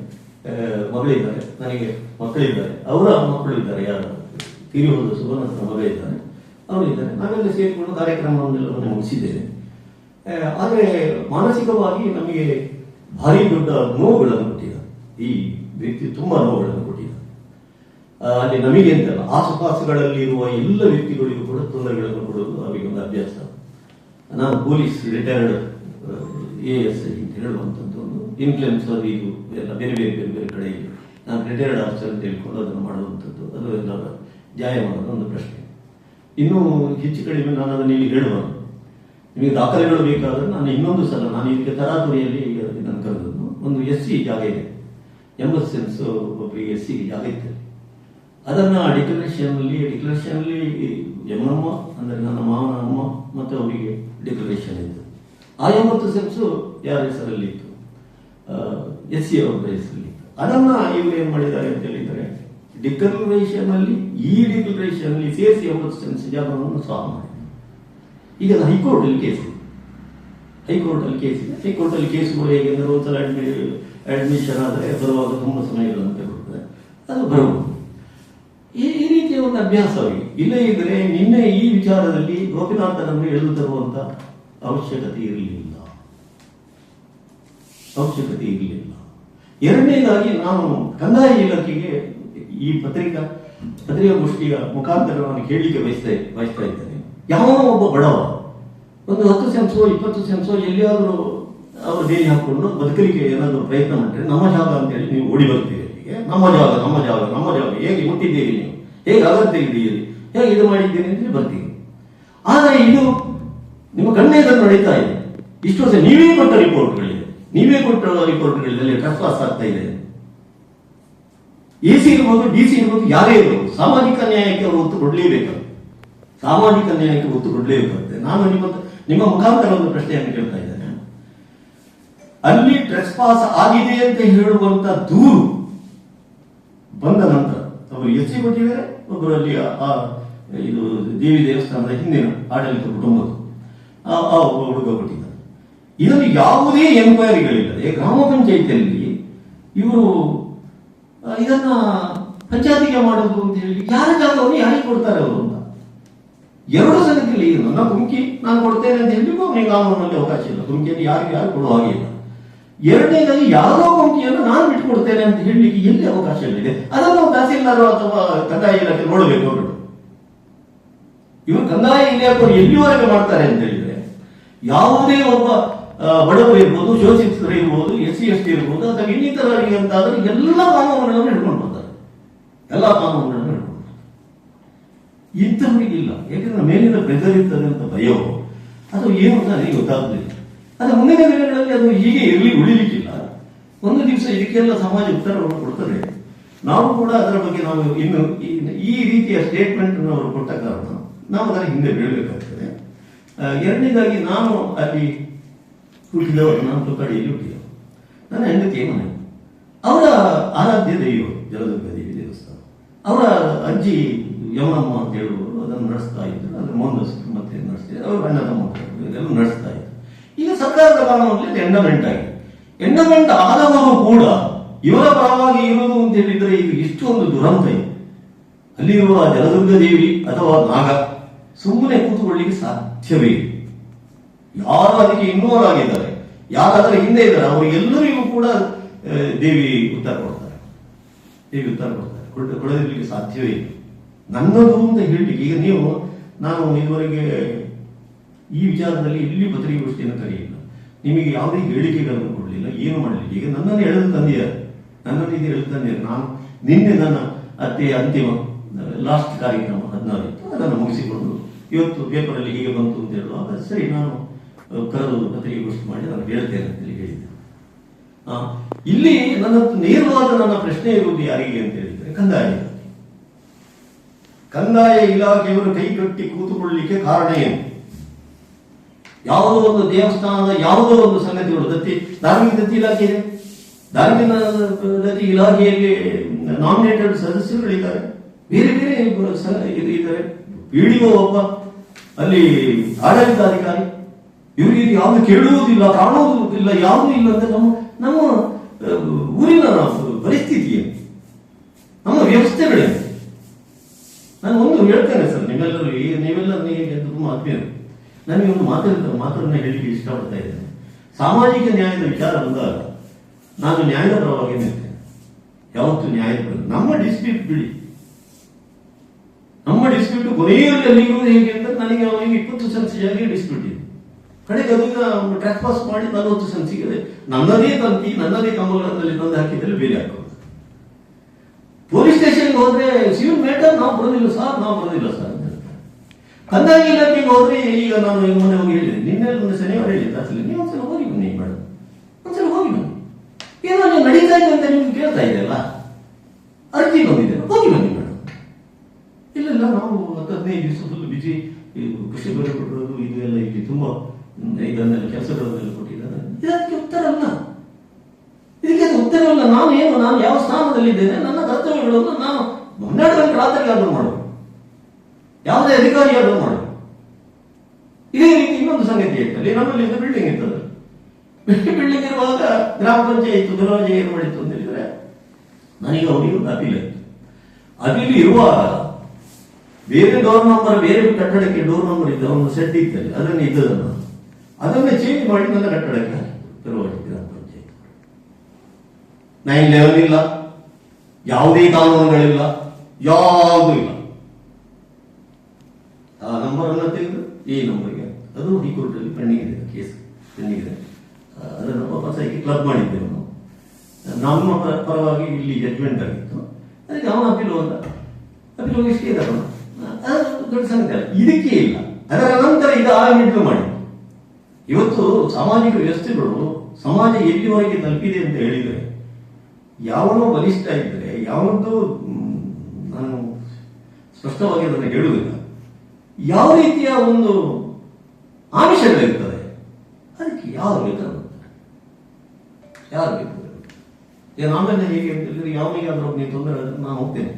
ಮಗಳಿದ್ದಾರೆ, ನನಗೆ ಮಕ್ಕಳಿದ್ದಾರೆ, ಅವರ ಮಕ್ಕಳು ಇದ್ದಾರೆ, ಯಾರು? ತೀರಿ ಹೋದ ಸುವರ್ಣ ಮಗ ಇದ್ದಾರೆ, ಅವರು ಇದ್ದಾರೆ. ನಾವೆಲ್ಲ ಸೇರಿಕೊಂಡು ಕಾರ್ಯಕ್ರಮವನ್ನೆಲ್ಲವನ್ನು ಮುಗಿಸಿದ್ದೇವೆ. ಆದರೆ ಮಾನಸಿಕವಾಗಿ ನಮಗೆ ಭಾರಿ ದೊಡ್ಡ ನೋವುಗಳನ್ನು ಕೊಟ್ಟಿದ್ದಾರೆ. ಈ ವ್ಯಕ್ತಿ ತುಂಬಾ ನೋವುಗಳನ್ನು ಕೊಟ್ಟಿದ್ದಾರೆ. ಅಲ್ಲಿ ನಮಗೆ ಅಂತಲ್ಲ ಆಸುಪಾಸುಗಳಲ್ಲಿ ಇರುವ ಎಲ್ಲ ವ್ಯಕ್ತಿಗಳಿಗೂ ಕೂಡ ತೊಂದರೆಗಳನ್ನು ಕೊಡೋದು ಅವರಿಗೆ ಒಂದು ಅಭ್ಯಾಸ. ನಾನು police, retired A S I ಅಂತ ಹೇಳುವಂಥದ್ದು ಒಂದು ಇನ್ಫ್ಲುಯೆನ್ಸ್ ಅದು ಇದು, ಎಲ್ಲ ಬೇರೆ ಬೇರೆ ಬೇರೆ ಬೇರೆ ಕಡೆ ನಾನು ರಿಟೈರ್ಡ್ ಆಫೀಸರ್ ಅಂತ ಹೇಳ್ಕೊಂಡು ಅದನ್ನು ಮಾಡುವಂಥದ್ದು, ಅದು ಎಲ್ಲ ಜಾಯಮಾನದ ಒಂದು ಪ್ರಶ್ನೆ. ಇನ್ನೂ ಹೆಚ್ಚು ಕಡಿಮೆ ನಾನು ಅದನ್ನು ಇಲ್ಲಿ ಹೇಳುವನು ನಿಮಗೆ ದಾಖಲೆಗಳು ಬೇಕಾದರೆ ನಾನು ಇನ್ನೊಂದು ಸಲ, ನಾನು ಇದಕ್ಕೆ ತರಾತುರಿಯಲ್ಲಿ ನಾನು ಕರೆದದ್ದು. ಒಂದು ಎಸ್ ಸಿ ಜಾಗ ಇದೆ. ಎಂಬತ್ತು ಸೆನ್ಸ್ ಒಬ್ಬರಿಗೆ ಎಸ್ ಸಿ ಜಾಗ ಇತ್ತು. ಅದನ್ನ ಡಿಕ್ಲರೇಷನ್ ಅಲ್ಲಿ ಡಿಕ್ಲರೇಷನ್ ಅಲ್ಲಿ ಯಮನಮ್ಮ, ಅಂದ್ರೆ ನನ್ನ ಮಾವನ ಅಮ್ಮ ಮತ್ತು ಅವರಿಗೆ ಡಿಕ್ಲರೇಷನ್ ಇತ್ತು. ಆ ಎಂಬತ್ತು ಸೆಪ್ಸು ಯಾರ ಹೆಸರಲ್ಲಿ ಇತ್ತು? ಎಸ್ ಸಿ ಅವರ ಹೆಸರಲ್ಲಿ ಇತ್ತು. ಅದನ್ನ ಇವರು ಏನ್ ಮಾಡಿದ್ದಾರೆ ಅಂತ ಹೇಳಿದರೆ ಡಿಕ್ಲರೇಷನ್ ಅಲ್ಲಿ, ಈ ಡಿಕ್ಲರೇಷನ್ ಅಲ್ಲಿ ಸೇರಿಸಿ ಎಂಬತ್ತು ಸೆನ್ಸ್ ಜಾಗವನ್ನು ಸಾಲ್ವ್ ಮಾಡಿ ಈಗ ಅದು ಹೈಕೋರ್ಟ್ ಅಲ್ಲಿ ಕೇಸ್ ಇದೆ. ಹೈಕೋರ್ಟ್ ಅಲ್ಲಿ ಕೇಸ್ ಇದೆ ಹೈಕೋರ್ಟ್ ಅಲ್ಲಿ ಹೇಗೆಂದರೆ ಒಂದ್ಸಲ ಅಡ್ಮಿ ಅಡ್ಮಿಷನ್ ಆದರೆ ಬರುವಾಗ ತುಂಬ ಅಂತ ಬರ್ತದೆ. ಅದು ಬರಬಹುದು ಒಂದು ಅಭ್ಯಾಸ ಇಲ್ಲೇ ಇದ್ರೆ ನಿನ್ನೆ ಈ ವಿಚಾರದಲ್ಲಿ ಗೋಪಿನಾಥನನ್ನು ಎಳೆದು ತರುವಂತ ಅವಶ್ಯಕತೆ ಇರಲಿಲ್ಲ. ಅವಶ್ಯಕತೆ ಇರಲಿಲ್ಲ. ಎರಡನೇದಾಗಿ ನಾನು ಕಂದಾಯ ಇಲಾಖೆಗೆ ಈ ಪತ್ರಿಕಾ ಪತ್ರಿಕಾಗೋಷ್ಠಿಯ ಮುಖಾಂತರ ನಾನು ಹೇಳಲಿಕ್ಕೆ ಬಯಸ್ತಾ ಬಯಸ್ತಾ ಇದ್ದೇನೆ. ಯಾವ ಒಬ್ಬ ಬಡವ, ಒಂದು ಹತ್ತು ಸೆನ್ಸೋ ಇಪ್ಪತ್ತು ಸೆನ್ಸೋ ಎಲ್ಲಿಯಾದರೂ ಅವರು ಬೇಲಿ ಹಾಕೊಂಡು ಬದುಕಲಿಕ್ಕೆ ಏನಾದರೂ ಪ್ರಯತ್ನ ಮಾಡಿದ್ರೆ ನಮ್ಮ ಜಾಗ ಅಂತೇಳಿ ನೀವು ಓಡಿ ಬರ್ತೀರಿ ಅಲ್ಲಿಗೆ. ನಮ್ಮ ಜಾಗ ನಮ್ಮ ಜಾಗ ನಮ್ಮ ಜಾಗ, ಹೇಗೆ ಮುಟ್ಟಿದ್ದೀರಿ ನೀವು? ಹೇಗೆ ಅಗತ್ಯ ಇದೆಯಲ್ಲಿ ಹೇಗೆ ಇದು ಮಾಡಿದ್ದೀನಿ ಅಂತ ಬರ್ತೀನಿ. ಆದರೆ ಇದು ನಿಮ್ಮ ಕಣ್ಣೆದುರು ನಡೀತಾ ಇದೆ. ಇಷ್ಟು ವರ್ಷ ನೀವೇ ಕೊಟ್ಟ ರಿಪೋರ್ಟ್ಗಳಿದೆ ನೀವೇ ಕೊಟ್ಟ ರಿಪೋರ್ಟ್ಗಳಲ್ಲಿ ಟ್ರೆಸ್ಪಾಸ್ ಆಗ್ತಾ ಇದೆ. ಎ ಸಿ ಇರ್ಬೋದು, ಡಿ ಸಿ ಇರ್ಬೋದು, ಯಾರೇ ಇರ್ಬೋದು, ಸಾಮಾಜಿಕ ನ್ಯಾಯಕ್ಕೆ ಅವರು ಒತ್ತು ಕೊಡಲೇಬೇಕು ಸಾಮಾಜಿಕ ನ್ಯಾಯಕ್ಕೆ ಒತ್ತು ಕೊಡಲೇಬೇಕಾಗುತ್ತೆ ನಾನು ನಿಮ್ಮ ನಿಮ್ಮ ಮುಖಾಂತರ ಒಂದು ಪ್ರಶ್ನೆಯನ್ನು ಕೇಳ್ತಾ ಇದ್ದೇನೆ. ಅಲ್ಲಿ ಟ್ರೆಸ್ಪಾಸ್ ಆಗಿದೆ ಅಂತ ಹೇಳುವಂತ ದೂರು ಬಂದ ನಂತರ ಅವರು ಎಚ್ಚಿ ಕೊಟ್ಟಿದ್ದಾರೆ ಒಬ್ಬರು ಆ- ಇದು ದೇವಿ ದೇವಸ್ಥಾನದ ಹಿಂದಿನ ಆಡಳಿತ ಕುಟುಂಬದ್ದು. ಆ ಹುಡುಗ ಕೊಟ್ಟಿದ್ದಾರೆ ಇದರಲ್ಲಿ ಯಾವುದೇ ಎಂಕ್ವೈರಿಗಳಿಲ್ಲದೆ ಗ್ರಾಮ ಪಂಚಾಯಿತಿಯಲ್ಲಿ ಇವರು ಇದನ್ನ ಪಂಚಾಯತಿಗೆ ಮಾಡೋದು ಅಂತ ಹೇಳಿ ಯಾರ ಜಾಗವನ್ನು ಯಾರಿಗೆ ಕೊಡ್ತಾರೆ ಅವರು ಅಂತ. ಎರಡು ಸಂಗತಿಯಲ್ಲಿ ನನ್ನ ಕುಮ್ಕಿ ನಾನು ಕೊಡ್ತೇನೆ ಅಂತ ಹೇಳಿ ಕಾನೂನಲ್ಲಿ ಅವಕಾಶ ಇಲ್ಲ. ತುಮಕಿಯಲ್ಲಿ ಯಾರಿಗೆ ಯಾರು ಕೊಡುವ ಹಾಗೆ ಇಲ್ಲ. ಎರಡನೇದಾಗಿ ಯಾರೋ ಕುಂಕಿಯನ್ನು ನಾನು ಬಿಟ್ಟುಕೊಡ್ತೇನೆ ಅಂತ ಹೇಳಲಿಕ್ಕೆ ಎಲ್ಲಿ ಅವಕಾಶಗಳಿದೆ? ಅದನ್ನು ತಹಸೀಲ್ದಾರ್ ಅಥವಾ ಕಂದಾಯ ಇಲಾಖೆ ನೋಡಬೇಕು ಅವರು. ಇವರು ಕಂದಾಯ ಇಲಾಖೆಯವರು ಎಲ್ಲಿವರೆಗೆ ಮಾಡ್ತಾರೆ ಅಂತ ಹೇಳಿದ್ರೆ, ಯಾವುದೇ ಒಬ್ಬ ಬಡವರು ಇರ್ಬೋದು, ಶೋಷಿತರು ಇರ್ಬೋದು, ಎಸ್ ಸಿ, ಎಸ್ ಟಿ ಇರ್ಬೋದು, ಅಥವಾ ಇನ್ನಿತರರಿಗೆ ಅಂತಾದ್ರೆ ಎಲ್ಲ ಕಾನೂನುಗಳನ್ನು ಹಿಡ್ಕೊಂಡು ಬರ್ತಾರೆ ಎಲ್ಲ ಕಾನೂನುಗಳನ್ನು ಹಿಡ್ಕೊಂಡು ಇಂಥವರಿಗಿಲ್ಲ. ಯಾಕಂದ್ರೆ ಮೇಲಿನ ಪ್ರೆಸರ್ ಇರ್ತದೆ ಅಂತ ಭಯವೋ? ಅದು ಏನು ಅಂತ ನನಗೆ ಗೊತ್ತಾಗುದಿಲ್ಲ. ಅದು ಮುಂದಿನ ದಿನಗಳಲ್ಲಿ ಅದು ಹೀಗೆ ಇರಲಿ, ಉಳಿಲಿಕ್ಕಿಲ್ಲ. ಒಂದು ದಿವಸ ಇದಕ್ಕೆಲ್ಲ ಸಮಾಜ ಉತ್ತರವನ್ನು ಕೊಡ್ತದೆ. ನಾವು ಕೂಡ ಅದರ ಬಗ್ಗೆ ನಾವು ಇನ್ನು ಈ- ರೀತಿಯ ಸ್ಟೇಟ್ಮೆಂಟ್ ಅವರು ಕೊಟ್ಟ ಕಾರಣ ನಾವು ಅದರ ಹಿಂದೆ ಬೀಳಬೇಕಾಗ್ತದೆ. ಎರಡನೇದಾಗಿ ನಾನು ಅಲ್ಲಿ ಹುಟ್ಟಿದವರು, ನಾನು ತುಕಡಿಯಲ್ಲಿ ಹುಟ್ಟಿದವರು. ನನ್ನ ಹೆಂಡತಿ ಮನೆ. ಅವರ ಆರಾಧ್ಯ ದೈವ, ಜಲದುರ್ಗ ದೇವಿ ದೇವಸ್ಥಾನ. ಅವರ ಅಜ್ಜಿ ಯಮನಮ್ಮ ಅಂತ ಹೇಳುವವರು ಅದನ್ನು ನಡೆಸ್ತಾ ಇದ್ದರು. ಅದರ ಮೊಂದಸ್ತು ಮತ್ತೆ ನಡೆಸ್ತಿದ್ರು ಅವರು ಅಣ್ಣ ತಮ್ಮ ಮಕ್ಕಳು ಇದೆಲ್ಲ ನಡೆಸ್ತಾ ಇದ್ರು ಈಗ ಸರ್ಕಾರದ ಪರವಾಗಿ ಎಂಡಮೆಂಟ್ ಆಗಿ. ಎಂಡಮೆಂಟ್ ಆದವರು ಕೂಡ ಇವರ ಪರವಾಗಿ ಇರುವುದು ಅಂತ ಹೇಳಿದ್ರೆ ಇದು ಇಷ್ಟೊಂದು ದುರಂತ ಇದೆ. ಅಲ್ಲಿರುವ ಜಲದುರ್ಗ ದೇವಿ ಅಥವಾ ನಾಗ ಸುಮ್ಮನೆ ಕೂತುಕೊಳ್ಳಿಕ್ಕೆ ಸಾಧ್ಯವೇ ಯಾರು ಅದಕ್ಕೆ ಇನ್ವಾಲ್ವ್ ಆಗಿದ್ದಾರೆ? ಯಾರು ಹಿಂದೆ ಇದ್ದಾರೆ ಅವರಿಗೆಲ್ಲರಿಗೂ ಕೂಡ ದೇವಿ ಉತ್ತರ ಕೊಡ್ತಾರೆ. ದೇವಿ ಉತ್ತರ ಕೊಡ್ತಾರೆ. ಕೊಡ- ಕೊಡದಿರ್ಲಿಕ್ಕೆ ಸಾಧ್ಯವೇ ಇಲ್ಲ. ನನ್ನದು ಅಂತ ಹೇಳಲಿಕ್ಕೆ ಈಗ ನೀವು, ನಾನು ಇದುವರೆಗೆ ಈ ವಿಚಾರದಲ್ಲಿ ಇಲ್ಲಿ ಪತ್ರಿಕಾಗೋಷ್ಠಿಯನ್ನು ನಿಮಗೆ ಯಾವುದೇ ಹೇಳಿಕೆಗಳನ್ನು ಕೊಡಲಿಲ್ಲ, ಏನು ಮಾಡಲಿಲ್ಲ. ಈಗ ನನ್ನನ್ನು ಎಳೆದು ತಂದಿದ್ದಾರೆ ನನ್ನನ್ನು ಇದು ಎಳೆದು ತಂದಿದ್ದಾರೆ ನಾನು ನಿನ್ನೆ ನನ್ನ ಅತ್ತೆ ಅಂತಿಮ ಲಾಸ್ಟ್ ಕಾರ್ಯಕ್ರಮ ಹದಿನಾರು ಇತ್ತು ಅದನ್ನು ಮುಗಿಸಿಕೊಂಡು ಇವತ್ತು ಪೇಪರಲ್ಲಿ ಹೀಗೆ ಬಂತು ಅಂತ ಹೇಳುವಾಗ, ಸರಿ ನಾನು ಕರೆದು ಪತ್ರಿಕೆ ಪತ್ರಿಕಾಗೋಷ್ಠಿ ಮಾಡಿ ನಾನು ಹೇಳ್ತೇನೆ ಅಂತೇಳಿ ಹೇಳಿದ್ದೆ. ಇಲ್ಲಿ ನನ್ನ ನೇರವಾದ ನನ್ನ ಪ್ರಶ್ನೆ ಇರುವುದು ಯಾರಿಗೆ ಅಂತ ಹೇಳಿದ್ರೆ, ಕಂದಾಯ ಕಂದಾಯ ಇಲಾಖೆಯವರು ಕೈ ಕಟ್ಟಿ ಕೂತುಕೊಳ್ಳಲಿಕ್ಕೆ ಕಾರಣ ಏನು? ಯಾವುದೋ ಒಂದು ದೇವಸ್ಥಾನದ ಯಾವುದೋ ಒಂದು ಸಂಗತಿಗಳು, ದತ್ತಿ, ಧಾರ್ಮಿಕ ದತ್ತಿ ಇಲಾಖೆ ಇದೆ. ಧಾರ್ಮಿಕ ದತ್ತಿ ಇಲಾಖೆಯಲ್ಲಿ ನಾಮಿನೇಟೆಡ್ ಸದಸ್ಯರುಗಳಿದ್ದಾರೆ ಬೇರೆ ಬೇರೆ ಇದ್ದಾರೆ. ಪಿಡಿಒ ಒಬ್ಬ, ಅಲ್ಲಿ ಆಡಳಿತಾಧಿಕಾರಿ. ಇವರಿಗೆ ಯಾವುದು ಕೇಳುವುದಿಲ್ಲ, ಕಾಣುವುದಿಲ್ಲ, ಯಾವುದೂ ಇಲ್ಲ ಅಂತ ನಮ್ಮ ನಮ್ಮ ಊರಿನ ಪರಿಸ್ಥಿತಿ ನಮ್ಮ ವ್ಯವಸ್ಥೆಗಳೇ. ನಾನು ಒಂದು ಹೇಳ್ತೇನೆ ಸರ್, ನಿಮ್ಮೆಲ್ಲರೂ ಈಗ ನೀವೆಲ್ಲ ನೀವು ತುಂಬಾ ಆತ್ಮೀಯರು. ನನಗೆ ಒಂದು ಮಾತನ್ನು ಮಾತನ್ನ ಹೇಳಲಿಕ್ಕೆ ಇಷ್ಟಪಡ್ತಾ ಇದ್ದೇನೆ. ಸಾಮಾಜಿಕ ನ್ಯಾಯದ ವಿಚಾರ ಬಂದಾಗ ನಾನು ನ್ಯಾಯದ ಪರವಾಗಿ ನಿಲ್ತೇನೆ. ಯಾವತ್ತು ನ್ಯಾಯದ ಪರ ನಮ್ಮ ಡಿಸ್ಪ್ಯೂಟ್ ಬಿಡಿ. ನಮ್ಮ ಡಿಸ್ಪ್ಯೂಟ್ ಕೊನೆಯಲ್ಲಿ ಅಲ್ಲಿರುವುದು ಹೇಗೆ ಅಂತ ನನಗೆ ಅವನಿಗೆ ಇಪ್ಪತ್ತು ಸೆನ್ಸಿಯಾಗಿ ಡಿಸ್ಪ್ಯೂಟ್ ಇದೆ. ಕಡೆಗೆ ಅದನ್ನ ಟ್ರ್ಯಾಕ್ ಪಾಸ್ ಮಾಡಿ ನಲವತ್ತು ಸೆನ್ಸಿಗೆ ನನ್ನದೇ ತಂತಿ, ನನ್ನದೇ ಕಮಲದಲ್ಲಿ ತಂದು ಹಾಕಿದಲ್ಲಿ ಬೇರೆ ಹಾಕೋದು ಪೊಲೀಸ್ ಸ್ಟೇಷನ್ಗೆ ಹೋದ್ರೆ ಸಿವಿಲ್ ಮೇಟರ್ ನಾವು ಬರೋದಿಲ್ಲ ಸರ್, ನಾವು ಬರೋದಿಲ್ಲ ಸರ್. ಕಂದಾಯ ಇಲಾಖೆಗೆ ಹೋದ್ರೆ ಈಗ ನಾನು ಈಗ ಮೊನ್ನೆ ಹೋಗಿ ಹೇಳಿದೆ ನಿನ್ನೆ ಮೊನ್ನೆ ಶನಿವಾರ ಹೇಳಿದ್ದೆ ಅಸಲಿ ನೀವು ಒಂದ್ಸಲ ಹೋಗಿ ಬನ್ನಿ ಮೇಡಮ್. ಒಂದ್ಸಲ ಹೋಗಿ ಬನ್ನಿ. ಏನೋ ನೀವು ನಡೀತಾ ಇದೆ ಅಂತ ನಿಮ್ಗೆ ಕೇಳ್ತಾ ಇದೆಯಲ್ಲ? ಅರ್ಜಿ ಬಂದಿದೆ ಹೋಗಿ ಬನ್ನಿ ಮೇಡಮ್. ಇಲ್ಲ ಇಲ್ಲ ನಾವು ಹತ್ತು ಹದಿನೈದು ದಿವಸ ಫುಲ್ ಬಿಜಿ ಕೃಷಿ ಬೆಲೆ ಕೊಟ್ಟಿರೋದು, ಇದು ಎಲ್ಲ ಇಲ್ಲಿ ತುಂಬಾ ಇದನ್ನೆಲ್ಲ ಕೆಲಸಗಳನ್ನೆಲ್ಲ ಕೊಟ್ಟಿದ್ದಾರೆ. ಇದಕ್ಕೆ ಉತ್ತರ ಅಲ್ಲ. ಇದಕ್ಕೆ ಉತ್ತರ ಅಲ್ಲ. ನಾನು ಏನು, ನಾನು ಯಾವ ಸ್ಥಾನದಲ್ಲಿದ್ದೇನೆ, ನನ್ನ ಕರ್ತವ್ಯಗಳನ್ನು ನಾನು ಹನ್ನೆರಡು ಗಂಟೆ ರಾತ್ರಿ ಆದರೂ ಮಾಡಬೇಕು ಯಾವುದೇ ಅಧಿಕಾರಿ ಅದು ಮಾಡಬೇಕು ಇದೇ ರೀತಿ ಇನ್ನೊಂದು ಸಂಗತಿ ಇರ್ತದೆ, ನಮ್ಮಲ್ಲಿ ಒಂದು ಬಿಲ್ಡಿಂಗ್ ಇರ್ತದೆ. ಬಿಲ್ಡಿಂಗ್ ಇರುವಾಗ ಗ್ರಾಮ ಪಂಚಾಯತ್ ದರವಾಜೆ ಏನು ಮಾಡಿತ್ತು ಅಂತ ಹೇಳಿದ್ರೆ, ನನಗೆ ಅವರಿಗೆ ಒಂದು ಅಪೀಲ್ ಇತ್ತು ಅಪೀಲ್ ಇರುವಾಗ ಬೇರೆ ಡೋರ್ ನಂಬರ್ ಬೇರೆ ಕಟ್ಟಡಕ್ಕೆ ಡೋರ್ ನಂಬರ್ ಇದ್ದ ಒಂದು ಸೆಟ್ ಇದ್ದಲ್ಲಿ ಅದನ್ನು ಇದ್ದದನ್ನು ಅದನ್ನು ಚೇಂಜ್ ಮಾಡಿ ನನ್ನ ಕಟ್ಟಡಕ್ಕೆ ದರವಾಜೆ ಗ್ರಾಮ ಪಂಚಾಯತ್. ನೈನ್ ಲೆವೆನ್ ಇಲ್ಲ, ಯಾವುದೇ ಕಾನೂನುಗಳಿಲ್ಲ, ಯಾವುದೂ ಇಲ್ಲ. ನಂಬರ್ ಅನ್ನು ತೆಗೆದು ಈ ನಂಬರ್ಗೆ ಅದು ಹೈಕೋರ್ಟ್ ಅಲ್ಲಿ ಪೆಂಡಿಂಗ್ ಇದೆ ಕೇಸ್ ಪೆಂಡಿಂಗ್ ಇದೆ ಅದನ್ನು ವಾಪಸ್ ಆಗಿ ಕ್ಲಬ್ ಮಾಡಿದ್ದೇವೆ ನಾವು. ನಮ್ಮ ಪರ- ಪರವಾಗಿ ಇಲ್ಲಿ ಜಡ್ಜ್ಮೆಂಟ್ ಆಗಿತ್ತು. ಅದಕ್ಕೆ ಅವನ ಅಪೀಲ್ ಅಂತ ಅಪೀಲ್ ಹೋಗಿ. ಅದು ದೊಡ್ಡ ಸಂಗತಿ ಅಲ್ಲ. ಇದಕ್ಕೆ ಇಲ್ಲ. ಅದರ ನಂತರ ಇದು ಆ ಮಾಡಿ ಇವತ್ತು ಸಾಮಾಜಿಕ ವ್ಯವಸ್ಥೆಗಳು ಸಮಾಜ ಎಲ್ಲಿವರೆಗೆ ತಲುಪಿದೆ ಅಂತ ಹೇಳಿದರೆ, ಯಾವನೋ ಬಲಿಷ್ಠ ಇದ್ದರೆ ಯಾವತ್ತೂ ನಾನು ಸ್ಪಷ್ಟವಾಗಿ ಅದನ್ನು ಹೇಳುವುದಿಲ್ಲ. ಯಾವ ರೀತಿಯ ಒಂದು ಆಮಿಷಗಳಿರ್ತದೆ ಅದಕ್ಕೆ ಯಾರು ಬೇಕಾದ. ಯಾರು ಬೇಕಾದ್ರೂ ಏನು ಆಮೇಲೆ ಹೇಗೆ ಅಂತ ಹೇಳಿದ್ರೆ ಯಾವನಿಗಾದ್ರೂ ನೀವು ತೊಂದರೆ ಆದರೆ ನಾನು ಹೋಗ್ತೇನೆ.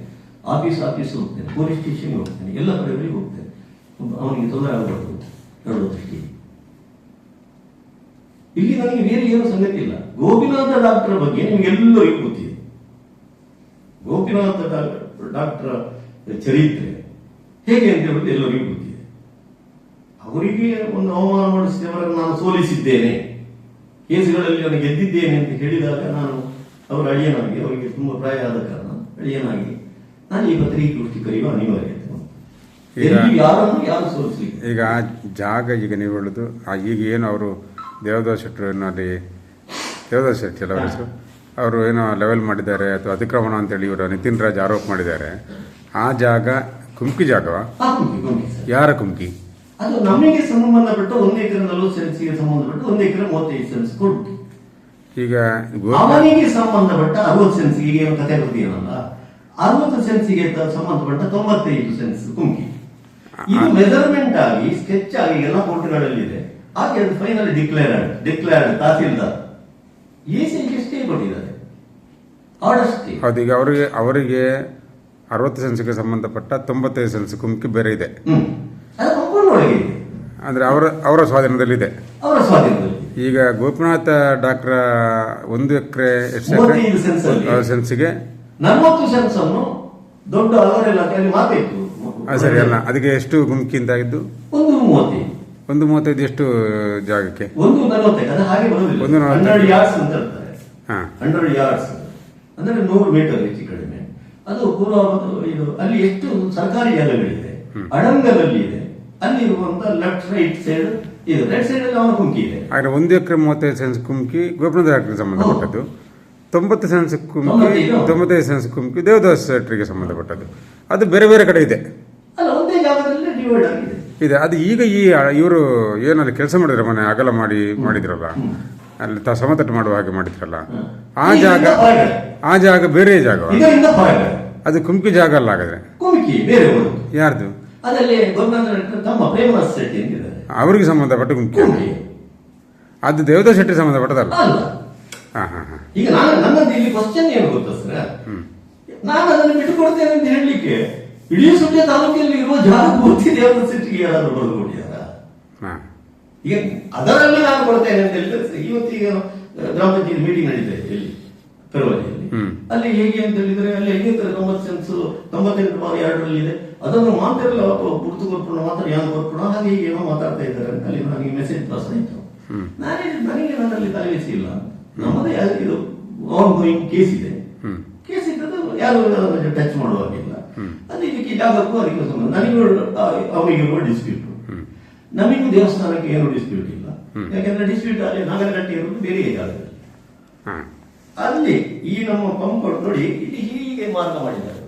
ಆಫೀಸ್ ಆಫೀಸ್ ಹೋಗ್ತೇನೆ. ಪೊಲೀಸ್ ಸ್ಟೇಷನ್ಗೆ ಹೋಗ್ತೇನೆ. ಎಲ್ಲ ಕಡೆಗಳಿಗೆ ಹೋಗ್ತೇನೆ. ಅವನಿಗೆ ತೊಂದರೆ ಆಗಬಾರ್ದು ಎರಡು ದೃಷ್ಟಿ ಇಲ್ಲಿ ನನಗೆ ಬೇರೆ ಏನು ಸಂಗತಿ ಇಲ್ಲ. ಗೋಪಿನಾಥ ಡಾಕ್ಟರ್ ಬಗ್ಗೆ ನಿಮಗೆಲ್ಲರಿಗೂ ಗೊತ್ತಿದೆ. ಗೋಪಿನಾಥ ಡಾಕ್ಟರ್ ಡಾಕ್ಟರ್ ಚರಿತ್ರೆ. ಹೇಗೆ ಅಂತ ಹೇಳುವುದು ಎಲ್ಲರಿಗೂ ಗೊತ್ತಿದೆ. ಅವರಿಗೆ ಒಂದು ಅವಮಾನ ಮಾಡಿಸಿದವರನ್ನು ನಾನು ಸೋಲಿಸಿದ್ದೇನೆ. ಕೇಸುಗಳಲ್ಲಿ ನಾನು ಗೆದ್ದಿದ್ದೇನೆ ಅಂತ ಹೇಳಿದಾಗ ನಾನು ಅವರ ಅಳಿಯನಾಗಿ ಅವರಿಗೆ ತುಂಬಾ ಪ್ರಾಯ ಆದ ಕಾರಣ ಅಳಿಯನಾಗಿ ನಾನು ಈ ಪತ್ರಿಕಾಗೋಷ್ಠಿ ಕರೆಯುವ ಅನಿವಾರ್ಯ.
ಈಗ- ಆ ಜಾಗ ಈಗ ನೀವು ಹೇಳುದು ಈಗ ಏನು ಅವರು ದೇವದಾಸ್ ಅಲ್ಲಿ ದೇವದಾಸ್ ಶೆಟ್ಟಿ ಅಲ್ಲ ಹೆಸರು ಅವರು ಏನೋ ಲೆವೆಲ್ ಮಾಡಿದ್ದಾರೆ ಅಥವಾ ಅತಿಕ್ರಮಣ ಅಂತೇಳಿ ಇವರು ನಿತಿನ್ ರಾಜ್ ಆರೋಪ ಮಾಡಿದ್ದಾರೆ. ಆ ಜಾಗ ಕುಮ್ಕಿ ಜಾಗವಾ
ಆ, ಸರ್.
ಯಾರ ಕುಮ್ಕಿ?
ಅದು ನಮಗೆ ಸಂಬಂಧಪಟ್ಟು ಒಂದು ಎಕರೆ ನಲವತ್ತು ಸೆನ್ಸ್ಗೆ ಸಂಬಂಧಪಟ್ಟು ಒಂದು ಎಕರೆ ಮೂವತ್ತೈದು ಸೆನ್ಸ್ ಕೊಟ್ಟು
ಈಗ ಗೋ
ಅವನಿಗೆ ಸಂಬಂಧಪಟ್ಟ ಅರವತ್ತು ಸೆನ್ಸ್ಗೆ ಏನು ಕತೆ ಬರ್ತೀವಲ್ಲ ಅರವತ್ತು ಸೆನ್ಸ್ಗೆ ತ- ಸಂಬಂಧಪಟ್ಟ ತೊಂಬತ್ತೈದು ಸೆನ್ಸ್ ಕುಂಕಿ ಇದು ಮೆಜರ್ಮೆಂಟ್ ಆಗಿ ಸ್ಕೆಚ್ ಆಗಿ ಎಲ್ಲ ಫೋಟೋಗಳಲ್ಲಿದೆ ಹಾಗೆ ಅದು final declare declared tahsildar. Stay ಕೊಟ್ಟಿದ್ದಾರೆ. ಆರ್ಡರ್ ಸ್ಟೇ
ಹೌದು ಈಗ ಅವರಿಗೆ ಅವರಿಗೆ ಅರವತ್ತು ಸೆನ್ಸ್ಗೆ ಸಂಬಂಧಪಟ್ಟ ತೊಂಬತ್ತೈದು ಸೆನ್ಸ್ ಕುಮ್ಕಿ ಬೇರೆ ಇದೆ. ಅಂದರೆ ಅವರ ಅವರ ಸ್ವಾಧೀನದಲ್ಲಿದೆ. ಈಗ ಗೋಪಿನಾಥ ಡಾಕ್ಟರ್ ಒಂದು ಎಕರೆ ಎಷ್ಟು ಸೆನ್ಸ್ಗೆ
ದೊಡ್ಡ
ಸರಿ ಅಲ್ಲ ಅದಕ್ಕೆ ಎಷ್ಟು ಗುಮ್ಕಿಯಿಂದ ಆಗಿದ್ದು
ಒಂದು ಮೂವತ್ತೈದು.
ಎಷ್ಟು ಜಾಗಕ್ಕೆ?
ಒಂದು ನಲವತ್ತೈದು.
ಹಾ.
ಅಂದ್ರೆ ನೂರು ಮೀಟರ್ ಹೆಚ್ಚು ಕಡಿಮೆ. ಅದು ಪೂರ್ವ ಇದು ಅಲ್ಲಿ ಎಷ್ಟು ಸರ್ಕಾರಿ ಜಾಗಗಳಿದೆ ಅಡಂಗದಲ್ಲಿ ಇದೆ ಅಲ್ಲಿ ಇರುವಂತ ಲೆಫ್ಟ್ ರೈಟ್ ಸೈಡ್ ಇದು. ರೈಟ್ ಸೈಡ್ ಅಲ್ಲಿ ಅವನ ಕುಂಕಿ ಇದೆ.
ಆದ್ರೆ ಒಂದು ಎಕರೆ ಮೂವತ್ತೈದು ಸೆನ್ಸ್ ಕುಮ್ಕಿ ಗೋಪಿನಾಥ ಸಂಬಂಧಪಟ್ಟದ್ದು ತೊಂಬತ್ತು ಸೆನ್ಸ್ ಕುಮ್ಕಿ
ತೊಂಬತ್ತೈದು.
ತೊಂಬತ್ತೈದು ಸೆನ್ಸ್ ಕುಮ್ಕಿ ದೇವದಾಸ್ ಸೆಟ್ರಿಗೆ ಸಂಬಂಧಪಟ್ಟದ್ದು ಅದು ಬೇರೆ ಬೇರೆ ಕಡೆ ಇದೆ.
ಅಲ್ಲ ಒಂದೇ ಜಾಗದಲ್ಲಿ ಡಿವೈಡ್ ಆಗಿದೆ.
ಇದೆ. ಅದು ಈಗ ಈ ಇವರು ಏನಾದ್ರು ಕೆಲಸ ಮಾಡಿದ್ರೆ ಮನೆ ಅಗಲ ಮಾಡಿ ಮಾಡಿದ್ರಲ್ಲ? ಅಲ್ಲಿ ತ ಸಮತಟ್ಟು ಮಾಡುವ ಹಾಗೆ ಮಾಡಿದ್ರಲ್ಲ? ಆ ಜಾಗ ಆ ಜಾಗ ಬೇರೆ ಜಾಗ ಅದು ಕುಮ್ಕಿ ಜಾಗ ಅಲ್ಲ ಹಾಗಾದ್ರೆ? ಯಾರ್ದು? ಅವ್ರಿಗೆ ಸಂಬಂಧಪಟ್ಟ ಕುಮ್ಕಿ ಅದು ದೇವದ ಶೆಟ್ಟಿ ಸಂಬಂಧಪಟ್ಟದಲ್ಲ? ಹಾ ಹಾ ಹಾ.
ಈಗ ನಾನು ನನ್ನದು ಇಲ್ಲಿ ಕ್ವಶನ್ ಏನು ಗೊತ್ತಾ ಸರ್? ನಾನು ಅದನ್ನು ಬಿಟ್ಟುಕೊಡ್ತೇನೆ ಅಂತ ಹೇಳಲಿಕ್ಕೆ ಇಡೀ ಸುಳ್ಯ ತಾಲೂಕಿನಲ್ಲಿ ಇರುವ ಜಾಗ ಪೂರ್ತಿ ದೇವರ ಸಿಟ್ಟಿಗೆ ಯಾರಾದರೂ ಬರೆದು ಕೊಟ್ಟಿದ್ದಾರಾ? ಈಗ ಅದರಲ್ಲಿ ನಾನು ಕೊಡ್ತೇನೆ ಅಂತ ಹೇಳಿದ್ರೆ ಇವತ್ತೀಗ ಗ್ರಾಮ ಪಂಚಾಯತ್ ಮೀಟಿಂಗ್ ನಡೀತಾ ಇದೆ ಇಲ್ಲಿ ಪೆರವಲಿಯಲ್ಲಿ ಅಲ್ಲಿ ಹೇಗೆ ಅಂತ ಹೇಳಿದ್ರೆ ಅಲ್ಲಿ ಐವತ್ತರ ತೊಂಬತ್ತು ಸೆನ್ಸ್ ತೊಂಬತ್ತೆಂಟು ಬಾರಿ ಎರಡರಲ್ಲಿ ಇದೆ ಅದನ್ನು ಮಾತಾಡಲ್ಲ ಗುರುತು ಕೊರ್ಪುಣ ಮಾತ್ರ ಯಾವ ಕೊರ್ಪುಣ ಹಾಗೆ ಹೀಗೆ ಏನೋ ಮಾತಾಡ್ತಾ ಇದ್ದಾರೆ ಅಂತ ಅಲ್ಲಿ ನನಗೆ ಮೆಸೇಜ್ ಪಾಸ್ ಆಯಿತು ನಾನೇ ನನಗೆ ನನ್ನಲ್ಲಿ ತಲೆಬಿಸಿ ಇಲ್ಲ ನಮ್ಮದೇ ಇದು ಆನ್ ಗೋಯಿಂಗ್ ಕೇಸ್ ಇದೆ ಕೇಸ್ ಇದ್ದದ್ದು ಯಾರು ಅದನ್ನು ಟಚ್ ಮಾಡುವಾಗಿಲ್ಲ ಅದು ಇದಕ್ಕೆ ಜಾಗಕ್ಕೂ ಅದಕ್ಕೆ ಸಂಬಂಧ ನನಗೂ ಅವನಿಗೆ ಡಿಸ್ಪ್ಯೂಟ್ ನಮಗೂ ದೇವಸ್ಥಾನಕ್ಕೆ ಏನು ಡಿಸ್ಪ್ಯೂಟ್ ಇಲ್ಲ. ಯಾಕಂದ್ರೆ ಡಿಸ್ಪ್ಯೂಟ್ ಅಲ್ಲಿ ನಾಗರಕಟ್ಟೆ ಇರುವುದು ಬೇರೆ ಜಾಗದಲ್ಲಿ ಅಲ್ಲಿ. ಈ ನಮ್ಮ ಪಂಪ್ ನೋಡಿ ಇಲ್ಲಿ ಹೀಗೆ ಮಾರ್ಗ ಮಾಡಿದ್ದಾರೆ.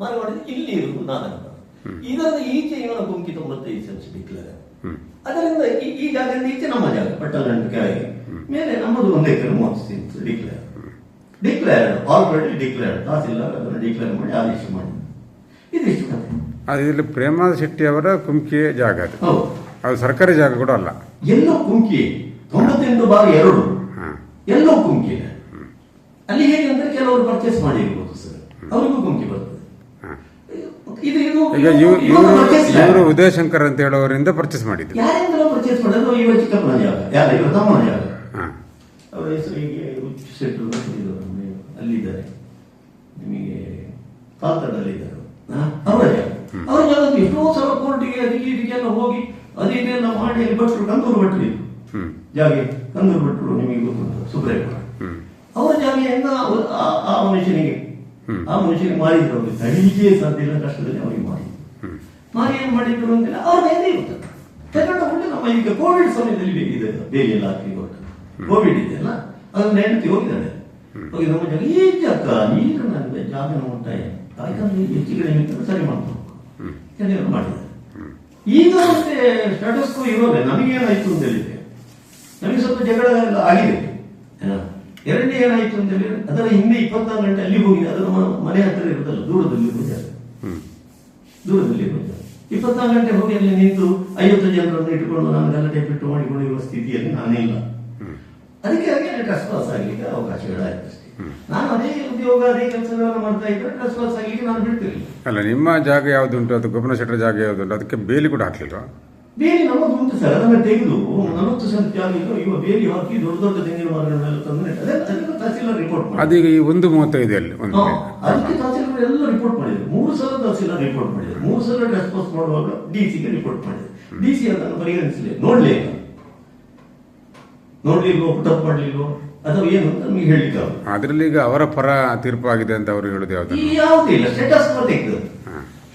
ಮಾರ್ಗ ಮಾಡಿದ್ರೆ ಇಲ್ಲಿ ಇರುವುದು ನಾಗರ ಇದರಿಂದ ಈಚೆ ಇವನ ಕುಂಕಿ ತೊಂಬತ್ತೈದು ಸೆನ್ಸ್ ಡಿಕ್ಲೇರ್ ಅದರಿಂದ ಈ- ಜಾಗದಿಂದ ಈಚೆ ನಮ್ಮ ಜಾಗ ಪಟ್ಟಣದ ಕೆಳಗೆ. ಮೇಲೆ ನಮ್ಮದು ಒಂದೇ ಎಕರೆ ಮೂವತ್ತು cents declare declared already declared tahsildar ಅದನ್ನು ಡಿಕ್ಲೇರ್ ಮಾಡಿ ಆದೇಶ ಮಾಡಿ ಇದಿಷ್ಟು ಕಥೆ.
ಅದು ಇಲ್ಲಿ ಪ್ರೇಮನಾಥ ಶೆಟ್ಟಿ ಅವರ ಕುಂಕಿ ಜಾಗ ಅದು.
ಹೌದು.
ಅದು ಸರ್ಕಾರಿ ಜಾಗ ಕೂಡ ಅಲ್ಲ.
ಎಲ್ಲೋ ಕುಂಕಿ ತೊಂಬತ್ತೆಂಟು ಬಾರ್ ಎರಡು. ಎಲ್ಲೋ ಕುಂಕಿ ಅಲ್ಲಿ ಹೇಗೆ ಅಂದ್ರೆ ಕೆಲವರು ಪರ್ಚೇಸ್ ಮಾಡಿರ್ಬೋದು ಸರ್. ಅವರಿಗೂ ಕುಂಕಿ ಬರ್ತದೆ.
ಈಗ ಇವರು ಉದಯಶಂಕರ್ ಅಂತ ಹೇಳೋರಿಂದ ಪರ್ಚೇಸ್ ಮಾಡಿದ್ರು
ಯಾರಿಂದಲೋ ಪರ್ಚೇಸ್ ಮಾಡಿದ್ರು ಇವ ಚಿಕ್ಕಪ್ಪನ ಜಾಗ ಯಾರ? ಇವ ತಮ್ಮನ ಜಾಗ
ಹಾಂ.
ಅವರ ಹೆಸರು ಹೀಗೆ ಹುಚ್ಚು ಶೆಟ್ಟರು ಅಂತ ಇದ್ದಾರೆ ಅಲ್ಲಿದ್ದಾರೆ. ನಿಮಗೆ ಪಾಲ್ತಡಲ್ಲಿದ್ದಾರೆ ಅವರ? ಜಾಗ ಅವರ ಜಾಗ ಎಷ್ಟೋ ಸಲ ಕೋರ್ಟಿಗೆ ಅದಕ್ಕೆ ಇದಕ್ಕೆಲ್ಲ ಹೋಗಿ ಅದನ್ನೆಲ್ಲ ಮಾಡಿ ಅಲ್ಲಿ ಭಟ್ರು ಕಂದೂರು ಭಟ್ರು ಜಾಗೆ ಕಂದೂರು ಭಟ್ರು ನಿಮಗೆ ಗೊತ್ತುಂಟು
ಸುಬ್ರಹ್ಮ
ಅವರ ಜಾಗೆಯಿಂದ ಆ- ಆ ಮನುಷ್ಯನಿಗೆ ಆ ಮನುಷ್ಯನಿಗೆ ಮಾರಿದ್ರು ಅವ್ರಿಗೆ ತಡೀಲಿಕ್ಕೆ ಸಾಧ್ಯ ಇಲ್ಲ ಕಷ್ಟದಲ್ಲಿ ಅವರಿಗೆ ಮಾಡಿ
ಹ್ಞೂ
ಮಾರಿ ಏನ್ ಮಾಡಿದ್ರು ಅಂತಿಲ್ಲ ಅವ್ರ ಮೇಲೆ ಕನ್ನಡ ತಗೊಂಡು ನಮ್ಮ ಈಗ ಕೋವಿಡ್ ಸಮಯದಲ್ಲಿ ಬೇಕಿದೆ ಇದೆ ಬೇರೆ ಎಲ್ಲ ಹಾಕಿ ಹೊರಟು ಕೋವಿಡ್ ಇದೆಯಲ್ಲ ಅದನ್ನ ಹೆಂಡತಿ ಹೋಗಿದ್ದಾಳೆ ಹೋಗಿ ನಮ್ಮ ಜಾಗ ಈ ಜಾಗ ನೀರು ನನಗೆ ಜಾಗನ ನೋಡ್ತಾ ತಾಯ್ತಂದ್ರೆ ಹೆಚ್ಚು ಕಡೆ ನಿಂತರೆ ಸರಿ ಮಾಡ್ತಾರೆ ಮಾಡಿದ್ದಾರೆ? ಈಗ ಮತ್ತೆ ಸ್ಟೇಟಸ್ ಕೋ ಇರೋದೆ ನಮಗೇನಾಯ್ತು ಅಂತ ಹೇಳಿದ್ರೆ ನಮಗೆ ಸ್ವಲ್ಪ ಜಗಳ ಎಲ್ಲ ಆಗಿದೆ? ಎರಡನೇ ಏನಾಯ್ತು ಅಂತ ಹೇಳಿದ್ರೆ ಅದರ ಹಿಂದೆ ಇಪ್ಪತ್ತಾರು ಗಂಟೆ ಅಲ್ಲಿ ಹೋಗಿ ಅದರ ಮನೆ ಹತ್ತಿರ ಇರುತ್ತಲ್ಲ ದೂರದಲ್ಲಿ ಜಾಗ ದೂರದಲ್ಲಿ ಜಾಗ ಇಪ್ಪತ್ತಾರು ಗಂಟೆ ಹೋಗಿ ಅಲ್ಲಿ ನಿಂತು ಐವತ್ತು ಜನರನ್ನು ಇಟ್ಟುಕೊಂಡು ನಾನು ಗಲಾಟೆ ಬಿಟ್ಟು ಮಾಡಿಕೊಂಡಿರುವ ಸ್ಥಿತಿಯಲ್ಲಿ ನಾನಿಲ್ಲ.
ಇಲ್ಲ
ಅದಕ್ಕೆ ಹಾಗೆ ಕಷ್ಟ ಆಗಲಿಕ್ಕೆ ಅವಕಾಶಗಳಾಯ್ತು ಅಷ್ಟೇ ನಾನು ಅದೇ ಉದ್ಯೋಗ ಅದೇ ಕೆಲಸಗಳನ್ನು ಮಾಡ್ತಾ ಇದ್ರೆ ಡ್ರೆಸ್ ಆಗಲಿಕ್ಕೆ ನಾನು ಬಿಡ್ತೀನಿ.
ಅಲ್ಲ ನಿಮ್ಮ ಜಾಗ ಯಾವ್ದುಂಟು ಅದು ಗೋಪನ ಶೆಟ್ಟರ ಜಾಗ ಯಾವ್ದುಂಟು ಅದಕ್ಕೆ ಬೇಲಿ ಕೂಡ ಹಾಕ್ಲಿಲ್ಲ
ಬೇಲಿ ನಮ್ಮದು ಉಂಟು ಸರ್. ಅದನ್ನ ತೆಗೆದು ನಲವತ್ತು ಜಾಗ ಇವ ಬೇಲಿ ಹಾಕಿ ದೊಡ್ಡ ದೊಡ್ಡ ತೆಂಗಿನ ಮರಗಳನ್ನೆಲ್ಲ ತಂದು ಅದಕ್ಕೆ ತಹಸೀಲ್ದಾರ್ ರಿಪೋರ್ಟ್ ಮಾಡಿ
ಅದೀಗ ಈ ಒಂದು ಮೂವತ್ತೈದು ಅಲ್ಲಿ ಒಂದು
ಅದಕ್ಕೆ ತಹಸೀಲ್ದಾರ್ ಎಲ್ಲ ರಿಪೋರ್ಟ್ ಮಾಡಿದ್ರು. ಮೂರು ಸಲ ತಹಸೀಲ್ದಾರ್ ರಿಪೋರ್ಟ್ ಮಾಡಿದ್ರು. ಮೂರು ಸಲ ರೆಸ್ಪಾನ್ಸ್ ಮಾಡುವಾಗ ಡಿ ಸಿಗೆ ರಿಪೋರ್ಟ್ ಮಾಡಿದ್ರು. ಡಿ ಸಿ ಅದನ್ನು ಪರಿಗಣಿಸಲಿ. ನೋಡ್ಲೇ ನೋಡ್ಲಿಲ್ವೋ ಪುಟಪ್ ಮಾಡ್ಲಿಲ್ವೋ ಅಥವಾ ಏನು ಅಂತ ನಮಗೆ ಹೇಳಲಿಕ್ಕೆ
ಅದರಲ್ಲಿ ಈಗ ಅವರ ಪರ ತೀರ್ಪಾಗಿದೆ ಅಂತ ಅವರು ಹೇಳುದು ಯಾವ್ದು?
ಯಾವುದೂ ಇಲ್ಲ ಸ್ಟೇಟಸ್ ಕೋ
ತೆಗೆದು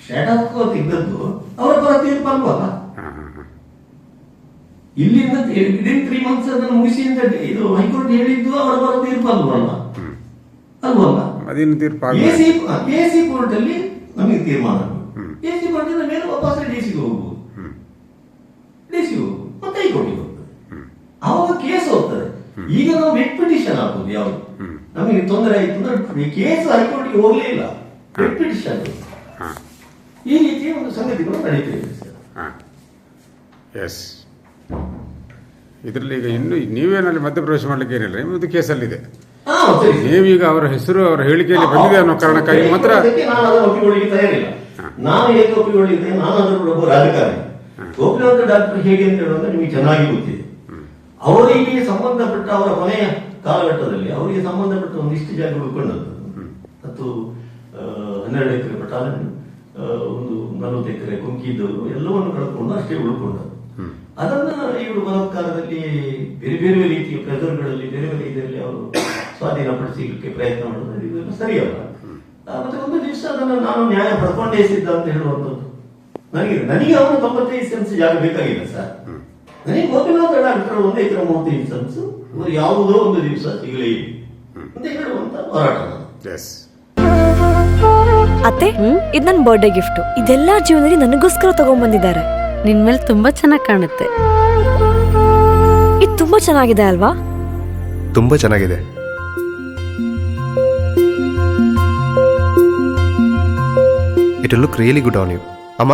ಸ್ಟೇಟಸ್ ಕೋ ತೆಗೆದದ್ದು ಅವರ ಪರ ತೀರ್ಪು ಅಲ್ವಲ್ಲ ಇಲ್ಲಿಂದ ವಿದಿನ್ ತ್ರೀ ಮಂತ್ಸ್ ಅದನ್ನು ಮುಗಿಸಿ ಅಂತ ಇದು ಹೈಕೋರ್ಟ್ ಹೇಳಿದ್ದು ಅವರ ಪರ ತೀರ್ಪು ಅಲ್ವಲ್ಲ ಅಲ್ವಲ್ಲ?
ಅದೇನು ತೀರ್ಪು
ಎ
ಆಗ
ಸಿ ಕೋರ್ಟ್ ಅಲ್ಲಿ ನಮಗೆ ತೀರ್ಮಾನ. ಎಸಿ ಕೋರ್ಟ್ ಇಂದ ಮೇಲೆ ವಾಪಸ್ ಡಿ ಸಿಗೆ ಹೋಗ್ಬೋದು
ಹ್ಞೂ
ಡಿ ಸಿ ಹೋಗ್ಬೋದು ಮತ್ತೆ ಹೈಕೋರ್ಟಿಗೆ ಹೋಗ್ತದೆ
ಹ್ಞೂ
ಆವಾಗ ಕೇಸ್ ಹೋಗ್ತದೆ ಈಗ ನಾವು ರಿಟ್ ಪಿಟಿಷನ್ ಹಾಕೋದು ಯಾವುದು. ನಮಗೆ ತೊಂದರೆ ಆಯ್ತು ಅಂದ್ರೆ ಕೇಸ್ ಹೈಕೋರ್ಟ್ಗೆ ಹೋಗ್ಲೇ ಇಲ್ಲ ರಿಟ್ ಪಿಟಿಷನ್ ಈ ರೀತಿಯ ಒಂದು ಸಂಗತಿಗಳು ನಡೀತಿದೆ ಸರ್.
ಎಸ್ ಇದರಲ್ಲಿ ಈಗ ಇನ್ನು ನೀವೇನಲ್ಲಿ ಮಧ್ಯಪ್ರವೇಶ ಮಾಡ್ಲಿಕ್ಕೆ ಏನಿಲ್ಲ. ನಿಮ್ಮದು ಕೇಸಲ್ಲಿದೆ. ನೀವೀಗ ಅವರ ಹೆಸರು ಅವರ ಹೇಳಿಕೆಯಲ್ಲಿ ಬಂದಿದೆ ಅನ್ನೋ ಕಾರಣಕ್ಕಾಗಿ ಮಾತ್ರ
ನಾನು ಅದನ್ನು ಒಪ್ಪಿಕೊಳ್ಳಿಕ್ಕೆ ತಯಾರಿಲ್ಲ. ನಾನು ಏಕೆ ಒಪ್ಪಿಕೊಳ್ಳಿದ್ದೆ ನಾನು ಅದರ ಒಬ್ಬ ರಾಜಕಾರಣಿ. ಗೋಪಿನಾಥ ಡಾಕ್ಟರ್ ಹೇಗೆ ಅಂತ ಹೇಳುವಂತ ನಿಮಗೆ ಚೆನ್ನಾಗಿ ಗೊತ್ತಿದೆ. ಅವರಿಗೆ ಸಂಬಂಧಪಟ್ಟ ಅವರ ಕೊನೆಯ ಕಾಲಘಟ್ಟದಲ್ಲಿ ಅವರಿಗೆ ಸಂಬಂಧಪಟ್ಟ ಒಂದಿಷ್ಟು ಜಾಗ ಉಳ್ಕೊಂಡದ್ದು ಹತ್ತು ಹನ್ನೆರಡು ಎಕರೆ ಪಟಾಲ ಒಂದು ನಲವತ್ತು ಎಕರೆ ಕುಂಕಿ ಇದ್ದವರು ಎಲ್ಲವನ್ನು ಕಳ್ಕೊಂಡು ಅಷ್ಟೇ ಉಳ್ಕೊಂಡದ್ದು ಅದನ್ನ ಇವರು ಬಲಾತ್ಕಾರದಲ್ಲಿ ಬೇರೆ ಬೇರೆ ರೀತಿಯ ಪ್ರೆಸರ್ಗಳಲ್ಲಿ ಬೇರೆ ಬೇರೆ ಇದರಲ್ಲಿ ಅವರು ಸ್ವಾಧೀನಪಡಿಸಲಿಕ್ಕೆ ಪ್ರಯತ್ನ ಮಾಡೋದು ಇದೆಲ್ಲ ಸರಿಯಲ್ಲ. ಮತ್ತೆ ಒಂದು ದಿವಸ ಅದನ್ನು ನಾನು ನ್ಯಾಯ ಪಡ್ಕೊಂಡೇ ಸಿದ್ಧ ಅಂತ ಹೇಳುವಂಥದ್ದು. ನನಗೆ ನನಗೆ ಅವನು ತೊಂಬತ್ತೈದು ಸೆನ್ಸ್ ಜಾಗ ಬೇಕಾಗಿಲ್ಲ ಸರ್. ನನಗೆ ಗೋಪಿನಾಥ ಅಂತ ಒಂದು ಎಕರೆ ಮೂವತ್ತೈದು ಸೆನ್ಸ್ ಇವರು ಯಾವುದೋ ಒಂದು ದಿವಸ ಸಿಗಲಿ. ಇಲ್ಲ ಅಂತ ಹೇಳುವಂತ ಹೋರಾಟ
ಅತ್ತೆ ಇದು ನನ್ನ ಬರ್ಡೇ ಗಿಫ್ಟ್ ಇದೆಲ್ಲ ಜೀವನದಲ್ಲಿ ನನಗೋಸ್ಕರ ತಗೊಂಡ್ಬಂದಿದ್ದಾರೆ
ನಿನ್ ಮೇಲೆ ತುಂಬಾ ಚೆನ್ನಾಗಿ ಕಾಣುತ್ತೆ.
ಇದು ತುಂಬಾ ಚೆನ್ನಾಗಿದೆ ಅಲ್ವಾ?
ತುಂಬಾ ಚೆನ್ನಾಗಿದೆ. It look really good on you ಅಮ್ಮ?